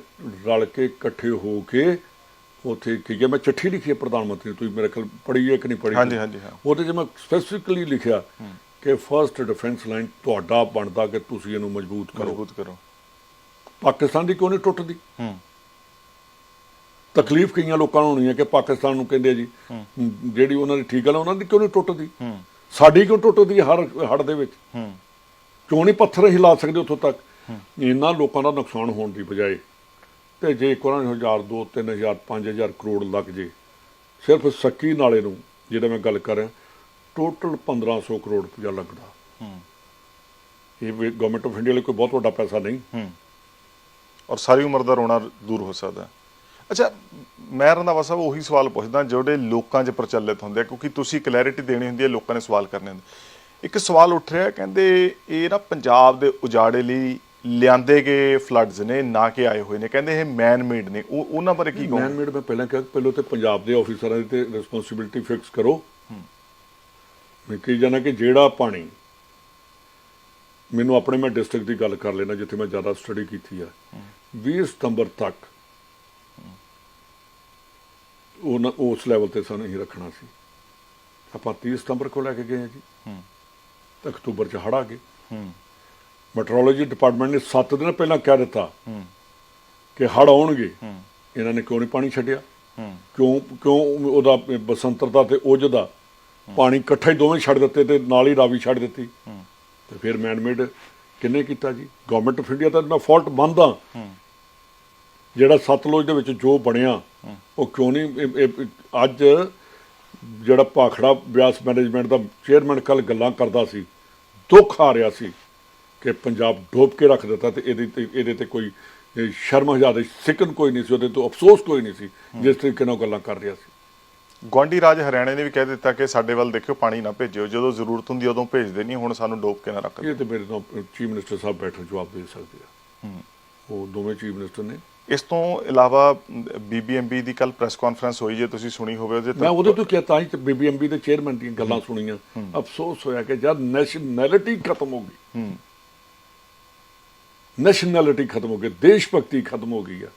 Speaker 2: ਰਲ ਕੇ ਇਕੱਠੇ ਹੋ ਕੇ ਉੱਥੇ ਕੀ ਹੈ ਮੈਂ ਚਿੱਠੀ ਲਿਖੀ ਹੈ ਪ੍ਰਧਾਨ ਮੰਤਰੀ ਨੂੰ, ਤੁਸੀਂ ਮੇਰੇ ਖਿਆਲ ਪੜ੍ਹੀ ਹੈ ਕਿ ਨਹੀਂ ਪੜ੍ਹੀ
Speaker 1: ਹਾਂਜੀ, ਹਾਂਜੀ, ਹਾਂ।
Speaker 2: ਉਹਦੇ 'ਚ ਮੈਂ ਸਪੈਸੀਫਿਕਲੀ ਲਿਖਿਆ ਕਿ ਫਰਸਟ ਡਿਫੈਂਸ ਲਾਈਨ ਤੁਹਾਡਾ ਬਣਦਾ ਕਿ ਤੁਸੀਂ ਇਹਨੂੰ ਮਜ਼ਬੂਤ ਕਰੋ।
Speaker 1: ਮਜ਼ਬੂਤ ਕਰੋ।
Speaker 2: ਪਾਕਿਸਤਾਨ ਦੀ ਕਿਉਂ ਨਹੀਂ ਟੁੱਟਦੀ?
Speaker 1: ਹੂੰ।
Speaker 2: ਤਕਲੀਫ ਕਈਆਂ ਲੋਕਾਂ ਨੂੰ ਹੋਣੀ ਹੈ ਕਿ ਪਾਕਿਸਤਾਨ ਨੂੰ ਕਹਿੰਦੇ ਜੀ ਜਿਹੜੀ ਉਹਨਾਂ ਦੀ ਠੀਕ ਗੱਲ ਆ, ਉਹਨਾਂ ਦੀ ਕਿਉਂ ਨਹੀਂ ਟੁੱਟਦੀ?
Speaker 1: ਹੂੰ।
Speaker 2: ਸਾਡੀ ਕਿਉਂ ਟੁੱਟਦੀ ਹੈ ਹਰ ਹੜ ਦੇ ਵਿੱਚ?
Speaker 1: ਹੂੰ।
Speaker 2: ਕਿਉਂ ਨਹੀਂ ਪੱਥਰ ਹਿਲਾ ਸਕਦੇ ਉੱਥੋਂ ਤੱਕ? ਇੰਨਾ ਲੋਕਾਂ ਦਾ ਨੁਕਸਾਨ ਹੋਣ ਦੀ ਬਜਾਏ ਤੇ ਜੇ ਇੱਕ ਉਹਨਾਂ ਨੂੰ 1000 2 3000 5000 ਕਰੋੜ ਲੱਗ ਜੇ ਸਿਰਫ ਸੱਕੀ ਨਾਲੇ ਨੂੰ ਜਿਹੜਾ ਮੈਂ ਗੱਲ ਕਰ ਰਿਹਾ ਟੋਟਲ 1500 ਕਰੋੜ ਰੁਪਇਆ ਲੱਗਦਾ।
Speaker 1: ਹੂੰ।
Speaker 2: ਇਹ ਗਵਰਨਮੈਂਟ ਆਫ ਇੰਡੀਆ ਲਈ ਕੋਈ ਬਹੁਤ ਵੱਡਾ ਪੈਸਾ ਨਹੀਂ।
Speaker 1: ਹੂੰ। ਔਰ ਸਾਰੀ ਉਮਰ ਦਾ ਰੋਣਾ ਦੂਰ ਹੋ ਸਕਦਾ। ਹੈ। ਅੱਛਾ ਮੈਂ ਰੰਧਾਵਾ ਸਾਹਿਬ ਉਹੀ ਸਵਾਲ ਪੁੱਛਦਾ ਜਿਹੜੇ ਲੋਕਾਂ 'ਚ ਪ੍ਰਚਲਿਤ ਹੁੰਦੇ ਆ ਕਿਉਂਕਿ ਤੁਸੀਂ ਕਲੈਰਿਟੀ ਦੇਣੀ ਹੁੰਦੀ ਹੈ ਲੋਕਾਂ ਨੇ ਸਵਾਲ ਕਰਨੇ ਹੁੰਦੇ। ਇੱਕ ਸਵਾਲ ਉੱਠ ਰਿਹਾ ਕਹਿੰਦੇ ਇਹ ਨਾ ਪੰਜਾਬ ਦੇ ਉਜਾੜੇ ਲਈ ਲਿਆਂਦੇ ਗਏ ਫਲੱਡਸ ਨੇ ਨਾ ਕਿ ਆਏ ਹੋਏ ਨੇ ਕਹਿੰਦੇ ਇਹ ਮੈਨ ਮੇਡ ਨੇ। ਉਹ ਉਹਨਾਂ ਬਾਰੇ ਕੀ
Speaker 2: ਮੈਨ
Speaker 1: ਕਹੋਗੇ?
Speaker 2: ਮੇਡ ਮੈਂ ਪਹਿਲਾਂ ਕਿਹਾ ਪਹਿਲਾਂ ਤੇ ਪੰਜਾਬ ਦੇ ਆਫੀਸਰਾਂ ਦੀ ਤੇ ਰਿਸਪੌਂਸਿਬਿਲਟੀ ਫਿਕਸ ਕਰੋ। ਮੈਂ ਕਹੀ ਜਾਣਾ ਕਿ ਜਿਹੜਾ ਪਾਣੀ ਮੈਨੂੰ ਆਪਣੇ ਮੈਂ ਡਿਸਟ੍ਰਿਕਟ ਦੀ ਗੱਲ ਕਰ ਲੈਣਾ ਜਿੱਥੇ ਮੈਂ ਜ਼ਿਆਦਾ ਸਟੱਡੀ ਕੀਤੀ ਆ। 20 ਸਤੰਬਰ ਤੱਕ ਉਹ ਉਸ ਲੈਵਲ ਤੇ ਸਾਨੂੰ ਹੀ ਰੱਖਣਾ ਸੀ। ਆਪਾਂ 30 ਸਤੰਬਰ ਕੋ ਲੈ ਕੇ ਗਏ ਆ ਜੀ।
Speaker 1: ਹੂੰ।
Speaker 2: ਤਾਂ ਅਕਤੂਬਰ ਚ ਹੜ ਗਏ। ਮੈਟਰੋਲੋਜੀ ਡਿਪਾਰਟਮੈਂਟ ਨੇ 7 ਦਿਨ ਪਹਿਲਾਂ ਕਹਿ ਦਿੱਤਾ ਕਿ ਹੜ ਆਉਣਗੇ। ਇਹਨਾਂ ਨੇ ਕਿਉਂ ਨਹੀਂ ਪਾਣੀ ਛੱਡਿਆ? ਕਿਉਂ ਕਿਉਂ ਉਹਦਾ ਬਸੰਤਰਤਾ ਤੇ ਉਜ ਦਾ ਪਾਣੀ ਇਕੱਠਾ ਹੀ ਦੋਵੇਂ ਛੱਡ ਦਿੱਤੇ ਤੇ ਨਾਲ ਹੀ ਰਾਵੀ ਛੱਡ ਦਿੱਤੀ। ਤੇ ਫਿਰ ਮੈਨਮੇਡ ਕਿੰਨੇ ਕੀਤਾ ਜੀ? ਗਵਰਨਮੈਂਟ ਆਫ ਇੰਡੀਆ ਦਾ ਮੈਂ ਫਾਲਟ ਮੰਨਦਾ
Speaker 1: ਹੂੰ।
Speaker 2: ਜਿਹੜਾ ਸਤਲੁਜ ਦੇ ਵਿੱਚ ਜੋ ਬਣਿਆ ਉਹ ਕਿਉਂ ਨਹੀਂ ਅੱਜ ਜਿਹੜਾ ਭਾਖੜਾ ਬਿਆਸ ਮੈਨੇਜਮੈਂਟ ਦਾ ਚੇਅਰਮੈਨ ਕੱਲ ਗੱਲਾਂ ਕਰਦਾ ਸੀ ਦੁੱਖ ਆ ਰਿਹਾ ਸੀ। ਕਿ ਪੰਜਾਬ ਡੋਬ ਕੇ ਰੱਖ ਦਿੱਤਾ ਤੇ ਇਹਦੇ ਤੇ ਇਹਦੇ ਤੇ ਕੋਈ ਸ਼ਰਮ ਹਜ਼ਾਰੇ ਸਿਕਨ ਕੋਈ ਨਹੀਂ ਸੀ ਉਹਦੇ ਤੋਂ ਅਫਸੋਸ ਕੋਈ ਨਹੀਂ ਸੀ ਜਿਸ ਤਰੀਕੇ ਨਾਲ ਗੱਲਾਂ ਕਰ ਰਿਹਾ ਸੀ।
Speaker 1: ਗਵਾਂਡੀ ਰਾਜ ਹਰਿਆਣੇ ਨੇ ਵੀ ਕਹਿ ਦਿੱਤਾ ਕਿ ਸਾਡੇ ਵੱਲ ਦੇਖਿਓ ਪਾਣੀ ਨਾ ਭੇਜਿਓ ਜਦੋਂ ਜ਼ਰੂਰਤ ਹੁੰਦੀ ਉਦੋਂ ਭੇਜਦੇ ਨਹੀਂ ਹੁਣ ਸਾਨੂੰ ਡੋਬ ਕੇ ਨਾ ਰੱਖ
Speaker 2: ਇਹ ਤੇ ਮੇਰੇ ਨਾਲ ਚੀਫ ਮਿਨਿਸਟਰ ਸਾਹਿਬ ਬੈਠੇ ਜਵਾਬ ਦੇ ਸਕਦੇ ਆ। ਉਹ ਦੋਵੇਂ ਚੀਫ ਮਿਨਿਸਟਰ ਨੇ।
Speaker 1: ਇਸ ਤੋਂ ਇਲਾਵਾ ਬੀਬੀਐਮਬੀ ਦੀ ਕੱਲ ਪ੍ਰੈਸ ਕਾਨਫਰੰਸ ਹੋਈ ਜੇ ਤੁਸੀਂ ਸੁਣੀ ਹੋਵੇ ਉਹਦੇ
Speaker 2: ਮੈਂ ਉਹਦੇ ਤੋਂ ਕਿਹਾ ਤਾਂ ਹੀ ਬੀਬੀਐਮਬੀ ਦੇ ਚੇਅਰਮੈਨ ਦੀਆਂ ਗੱਲਾਂ ਸੁਣੀਆਂ। ਅਫਸੋਸ ਹੋਇਆ ਕਿ ਜਦ ਨੈਸ਼ਨੈਲਿਟੀ ਖਤਮ ਹੋ ਗਈ
Speaker 1: ਹੂੰ।
Speaker 2: ਨੈਸ਼ਨੈਲਿਟੀ ਖਤਮ ਹੋ ਗਈ ਦੇਸ਼ ਭਗਤੀ ਖਤਮ ਹੋ ਗਈ ਆ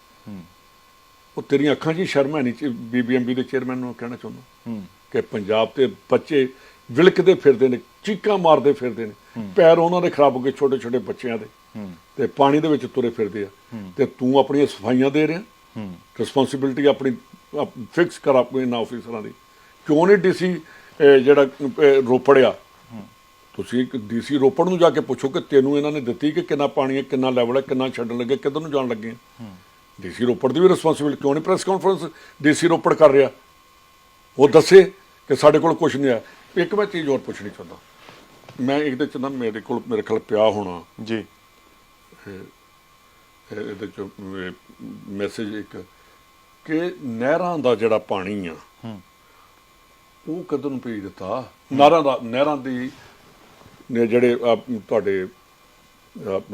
Speaker 2: ਉਹ ਤੇਰੀਆਂ ਅੱਖਾਂ 'ਚ ਹੀ ਸ਼ਰਮ ਹੈ ਨਹੀਂ ਬੀਬੀਐਮਬੀ ਦੇ ਚੇਅਰਮੈਨ ਨੂੰ ਕਹਿਣਾ ਚਾਹੁੰਦਾ। ਕਿ ਪੰਜਾਬ ਤੇ ਬੱਚੇ ਵਿਲਕਦੇ ਫਿਰਦੇ ਨੇ ਚੀਕਾਂ ਮਾਰਦੇ ਫਿਰਦੇ ਨੇ। ਪੈਰ ਉਹਨਾਂ ਦੇ ਖਰਾਬ ਹੋ ਗਏ ਛੋਟੇ ਛੋਟੇ ਬੱਚਿਆਂ ਦੇ। ਤੇ ਪਾਣੀ ਦੇ ਵਿੱਚ ਤੁਰੇ ਫਿਰਦੇ ਆ। ਤੇ ਤੂੰ ਆਪਣੀਆਂ ਸਫਾਈਆਂ ਦੇ ਰਿਹਾ। ਰਿਸਪੌਂਸਿਬਿਲਟੀ ਆਪਣੀ ਫਿਕਸ ਕਰ ਆਪਣੇ ਇਹਨਾਂ ਆਫੀਸਰਾਂ ਦੀ। ਕਿਉਂ ਨਹੀਂ ਡੀਸੀ ਜਿਹੜਾ ਰੋਪੜਿਆ ਤੁਸੀਂ ਇੱਕ ਡੀਸੀ ਰੋਪੜ ਨੂੰ ਜਾ ਕੇ ਪੁੱਛੋ ਕਿ ਤੈਨੂੰ ਇਹਨਾਂ ਨੇ ਦਿੱਤੀ ਕਿ ਕਿੰਨਾ ਪਾਣੀ ਹੈ ਕਿੰਨਾ ਲੈਵਲ ਹੈ ਕਿੰਨਾ ਛੱਡਣ ਲੱਗੇ ਕਿੱਧਰ ਨੂੰ ਜਾਣ ਲੱਗੇ ਡੀਸੀ ਰੋਪੜ ਦੀ ਵੀ ਰਿਸਪੌਂਸਿਬਿਲਟੀ ਕਿਉਂ ਨਹੀਂ? ਪ੍ਰੈਸ ਕਾਨਫਰੰਸ ਡੀਸੀ ਰੋਪੜ ਕਰ ਰਿਹਾ। ਉਹ ਦੱਸੇ ਕਿ ਸਾਡੇ ਕੋਲ ਕੁਝ ਨਹੀਂ ਹੈ। ਇੱਕ ਮੈਂ ਚੀਜ਼ ਹੋਰ ਪੁੱਛਣੀ ਚਾਹੁੰਦਾ। ਮੈਂ ਇਹਦੇ ਚ ਨਾ ਮੇਰੇ ਕੋਲ ਮੇਰੇ ਖਿਆਲ ਪਿਆ ਹੋਣਾ।
Speaker 1: ਜੀ।
Speaker 2: ਇਹ- ਇਹਦੇ ਚ ਮੈਸੇਜ ਇੱਕ ਕਿ ਨਹਿਰਾਂ ਦਾ ਜਿਹੜਾ ਪਾਣੀ ਆ। ਉਹ ਕਦੋਂ ਭੇਜ ਦਿੱਤਾ? ਨਹਿਰਾਂ ਦਾ ਨਹਿਰਾਂ ਦੀ ਨੇ ਜਿਹੜੇ ਤੁਹਾਡੇ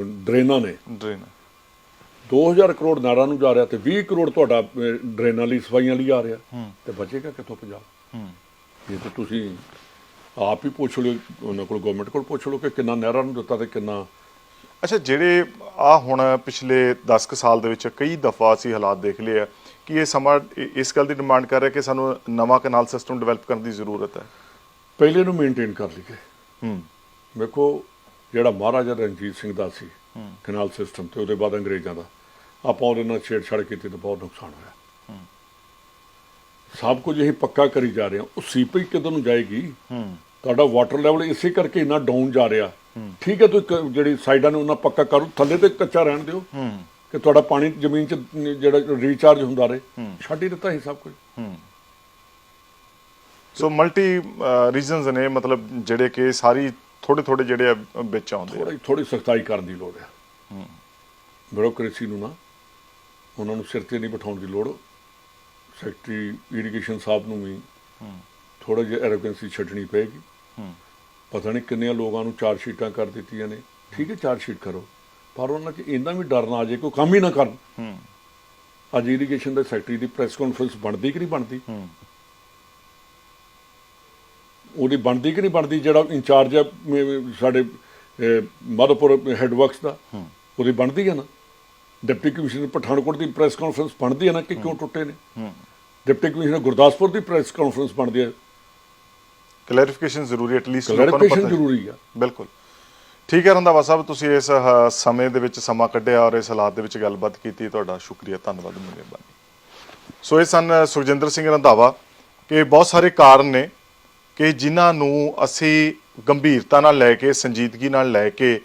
Speaker 2: ਡਰੇਨਾਂ ਨੇ।
Speaker 1: ਡਰੇਨ।
Speaker 2: 2000 ਕਰੋੜ ਨਹਿਰਾਂ ਨੂੰ ਜਾ ਰਿਹਾ ਤੇ 20 ਕਰੋੜ ਤੁਹਾਡਾ ਡਰੇਨਾਂ ਲਈ ਸਫਾਈਆਂ ਲਈ ਆ ਰਿਹਾ। ਤੇ ਬਚੇਗਾ ਕਿੱਥੋਂ ਪੰਜਾਬ?
Speaker 1: ਹੂੰ।
Speaker 2: ਇਹ ਤਾਂ ਤੁਸੀਂ ਆਪ ਹੀ ਪੁੱਛ ਲਿਓ ਉਹਨਾਂ ਕੋਲ ਗਵਰਨਮੈਂਟ ਕੋਲ ਪੁੱਛ ਲਓ ਕਿ ਕਿੰਨਾ ਨਹਿਰਾਂ ਨੂੰ ਦਿੱਤਾ ਤੇ ਕਿੰਨਾ।
Speaker 1: ਅੱਛਾ ਜਿਹੜੇ ਆ ਹੁਣ ਪਿਛਲੇ 10 ਕੁ ਸਾਲ ਦੇ ਵਿੱਚ ਕਈ ਦਫਾ ਅਸੀਂ ਹਾਲਾਤ ਦੇਖ ਲਏ ਆ ਕਿ ਇਹ ਸਮਾਂ ਇਸ ਗੱਲ ਦੀ ਡਿਮਾਂਡ ਕਰ ਰਿਹਾ ਕਿ ਸਾਨੂੰ ਨਵਾਂ ਕਨਾਲ ਸਿਸਟਮ ਡਿਵੈਲਪ ਕਰਨ ਦੀ ਜ਼ਰੂਰਤ ਹੈ।
Speaker 2: ਪਹਿਲੇ ਨੂੰ ਮੇਨਟੇਨ ਕਰ ਲਈਏ।
Speaker 1: ਹੂੰ।
Speaker 2: ਵੇਖੋ ਜਿਹੜਾ ਮਹਾਰਾਜਾ ਰਣਜੀਤ ਸਿੰਘ ਦਾ ਸੀ ਕਨਾਲ ਸਿਸਟਮ ਤੇ ਉਹਦੇ ਬਾਅਦ ਅੰਗਰੇਜ਼ਾਂ ਦਾ ਆਪਾਂ ਉਹਦੇ ਨਾਲ ਛੇੜਛਾੜ ਕੀਤੀ ਤੇ ਬਹੁਤ ਨੁਕਸਾਨ ਹੋਇਆ। ਸਭ ਕੁਝ ਇਹ ਪੱਕਾ ਕਰੀ ਜਾ ਰਹੇ। ਹਾਂ ਉਹ ਸੀਪੀ ਕਿੱਧਰ ਨੂੰ ਜਾਏਗੀ?
Speaker 1: ਹੂੰ।
Speaker 2: ਤੁਹਾਡਾ ਵਾਟਰ ਲੈਵਲ ਇਸੇ ਕਰਕੇ ਇੰਨਾ ਡਾਊਨ ਜਾ ਰਿਹਾ। ਠੀਕ ਹੈ ਤੁਸੀਂ ਜਿਹੜੀ ਸਾਈਡਾਂ ਨੂੰ ਉਹਨਾਂ ਪੱਕਾ ਕਰੋ ਥੱਲੇ ਤੇ ਕੱਚਾ ਰਹਿਣ ਦਿਓ।
Speaker 1: ਹੂੰ।
Speaker 2: ਕਿ ਤੁਹਾਡਾ ਪਾਣੀ ਜ਼ਮੀਨ 'ਚ ਜਿਹੜਾ ਰੀਚਾਰਜ ਹੁੰਦਾ ਰਹੇ। ਛੱਡ ਹੀ ਦਿੱਤਾ ਇਹ ਸਭ ਕੁਝ।
Speaker 1: ਸੋ ਮਲਟੀ ਰੀਜ਼ਨਸ ਨੇ ਮਤਲਬ ਜਿਹੜੇ ਕਿ ਸਾਰੀ ਥੋੜੇ ਥੋੜੇ ਜਿਹੜੇ ਆ ਵਿੱਚ ਆਉਂਦੇ ਆ।
Speaker 2: ਥੋੜੀ ਥੋੜੀ ਸਖਤਾਈ ਕਰਨ ਦੀ ਲੋੜ ਹੈ ਬਿਊਰੋਕ੍ਰੇਸੀ ਨੂੰ ਨਾ ਉਹਨਾਂ ਨੂੰ ਸਿਰ ਤੇ ਨਹੀਂ ਬਿਠਾਉਣ ਦੀ ਲੋੜ। ਸੈਕਟਰੀ ਇਰੀਗੇਸ਼ਨ ਸਾਹਿਬ ਨੂੰ ਵੀ ਥੋੜਾ ਜਿਹਾ ਐਰੋਗੈਂਸੀ ਛੱਡਣੀ ਪਏਗੀ।
Speaker 1: ਹੂੰ।
Speaker 2: ਪਤਾ ਨਹੀਂ ਕਿੰਨੇ ਲੋਕਾਂ ਨੂੰ ਚਾਰ ਸ਼ੀਟਾਂ ਕਰ ਦਿੱਤੀਆਂ ਨੇ। ਠੀਕ ਹੈ ਚਾਰ ਸ਼ੀਟ ਕਰੋ। ਪਰ ਉਹਨਾਂ 'ਚ ਇੰਨਾ ਵੀ ਡਰ ਨਾ ਆ ਜਾਏ ਕੋਈ ਕੰਮ ਹੀ ਨਾ ਕਰਨ।
Speaker 1: ਹੂੰ।
Speaker 2: ਅੱਜ ਇਰੀਗੇਸ਼ਨ ਦੇ ਸੈਕਟਰੀ ਦੀ ਪ੍ਰੈਸ ਕਾਨਫਰੰਸ ਬਣਦੀ ਕਿ ਨਹੀਂ ਬਣਦੀ?
Speaker 1: ਹੂੰ।
Speaker 2: ਉਹਦੀ ਬਣਦੀ ਕਿ ਨਹੀਂ ਬਣਦੀ ਜਿਹੜਾ ਇੰਚਾਰਜ ਹੈ ਮ- ਸਾਡੇ ਮਾਧੋਪੁਰ ਹੈੱਡ ਵਰਕਸ ਦਾ ਉਹਦੀ ਬਣਦੀ ਹੈ ਨਾ? ਡਿਪਟੀ ਕਮਿਸ਼ਨਰ ਪਠਾਨਕੋਟ ਦੀ ਪ੍ਰੈਸ ਕਾਨਫਰੰਸ ਬਣਦੀ ਹੈ ਨਾ ਕਿ ਕਿਉਂ ਟੁੱਟੇ ਨੇ? ਡਿਪਟੀ ਕਮਿਸ਼ਨਰ ਗੁਰਦਾਸਪੁਰ ਦੀ ਪ੍ਰੈਸ ਕਾਨਫਰੰਸ ਬਣਦੀ ਹੈ।
Speaker 1: ਕਲੈਰੀਫਿਕੇਸ਼ਨ ਜ਼ਰੂਰੀ ਐਟਲੀਸਟ
Speaker 2: ਕਲੈਰੀਫਿਕੇਸ਼ਨ ਜ਼ਰੂਰੀ ਆ।
Speaker 1: ਬਿਲਕੁਲ। ਠੀਕ ਹੈ ਰੰਦਾਵਾ ਸਾਹਿਬ ਤੁਸੀਂ ਇਸ ਅਹ, ਸਮੇਂ ਦੇ ਵਿੱਚ ਸਮਾਂ ਕੱਢਿਆ ਔਰ ਇਸ ਹਾਲਾਤ ਦੇ ਵਿੱਚ ਗੱਲਬਾਤ ਕੀਤੀ ਤੁਹਾਡਾ ਸ਼ੁਕਰੀਆ ਧੰਨਵਾਦ ਮਿਹਰਬਾਨੀ ਸੋ ਇਹ ਸਨ ਸੁਖਜਿੰਦਰ ਸਿੰਘ ਰੰਧਾਵਾ ਕਿ ਬਹੁਤ ਸਾਰੇ ਕਾਰਨ ਨੇ ਕਿ ਜਿਨ੍ਹਾਂ ਨੂੰ ਅਸੀਂ ਗੰਭੀਰਤਾ ਨਾਲ ਲੈ ਕੇ, ਸੰਜੀਦਗੀ ਨਾਲ ਲੈ ਕੇ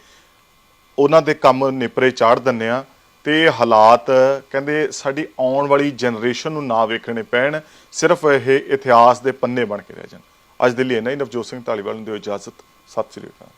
Speaker 1: ਉਹਨਾਂ ਦੇ ਕੰਮ ਨਿਪਰੇ ਚਾੜ ਦਿੰਨੇ ਆ ਤੇ ਹਾਲਾਤ ਕਹਿੰਦੇ ਸਾਡੀ ਆਉਣ ਵਾਲੀ ਜਨਰੇਸ਼ਨ ਨੂੰ ਨਾ ਵੇਖਣੇ ਪੈਣ, ਸਿਰਫ ਇਹ ਇਤਿਹਾਸ ਦੇ ਪੰਨੇ ਬਣ ਕੇ ਰਹਿ ਜਾਣ। ਅੱਜ ਦੇ ਲਈ ਇੰਨਾ ਹੀ। ਨਵਜੋਤ ਸਿੰਘ ਢਾਲੀਵਾਲ ਨੂੰ ਦਿਓ ਇਜਾਜ਼ਤ। ਸਤਿ ਸ੍ਰੀ ਅਕਾਲ।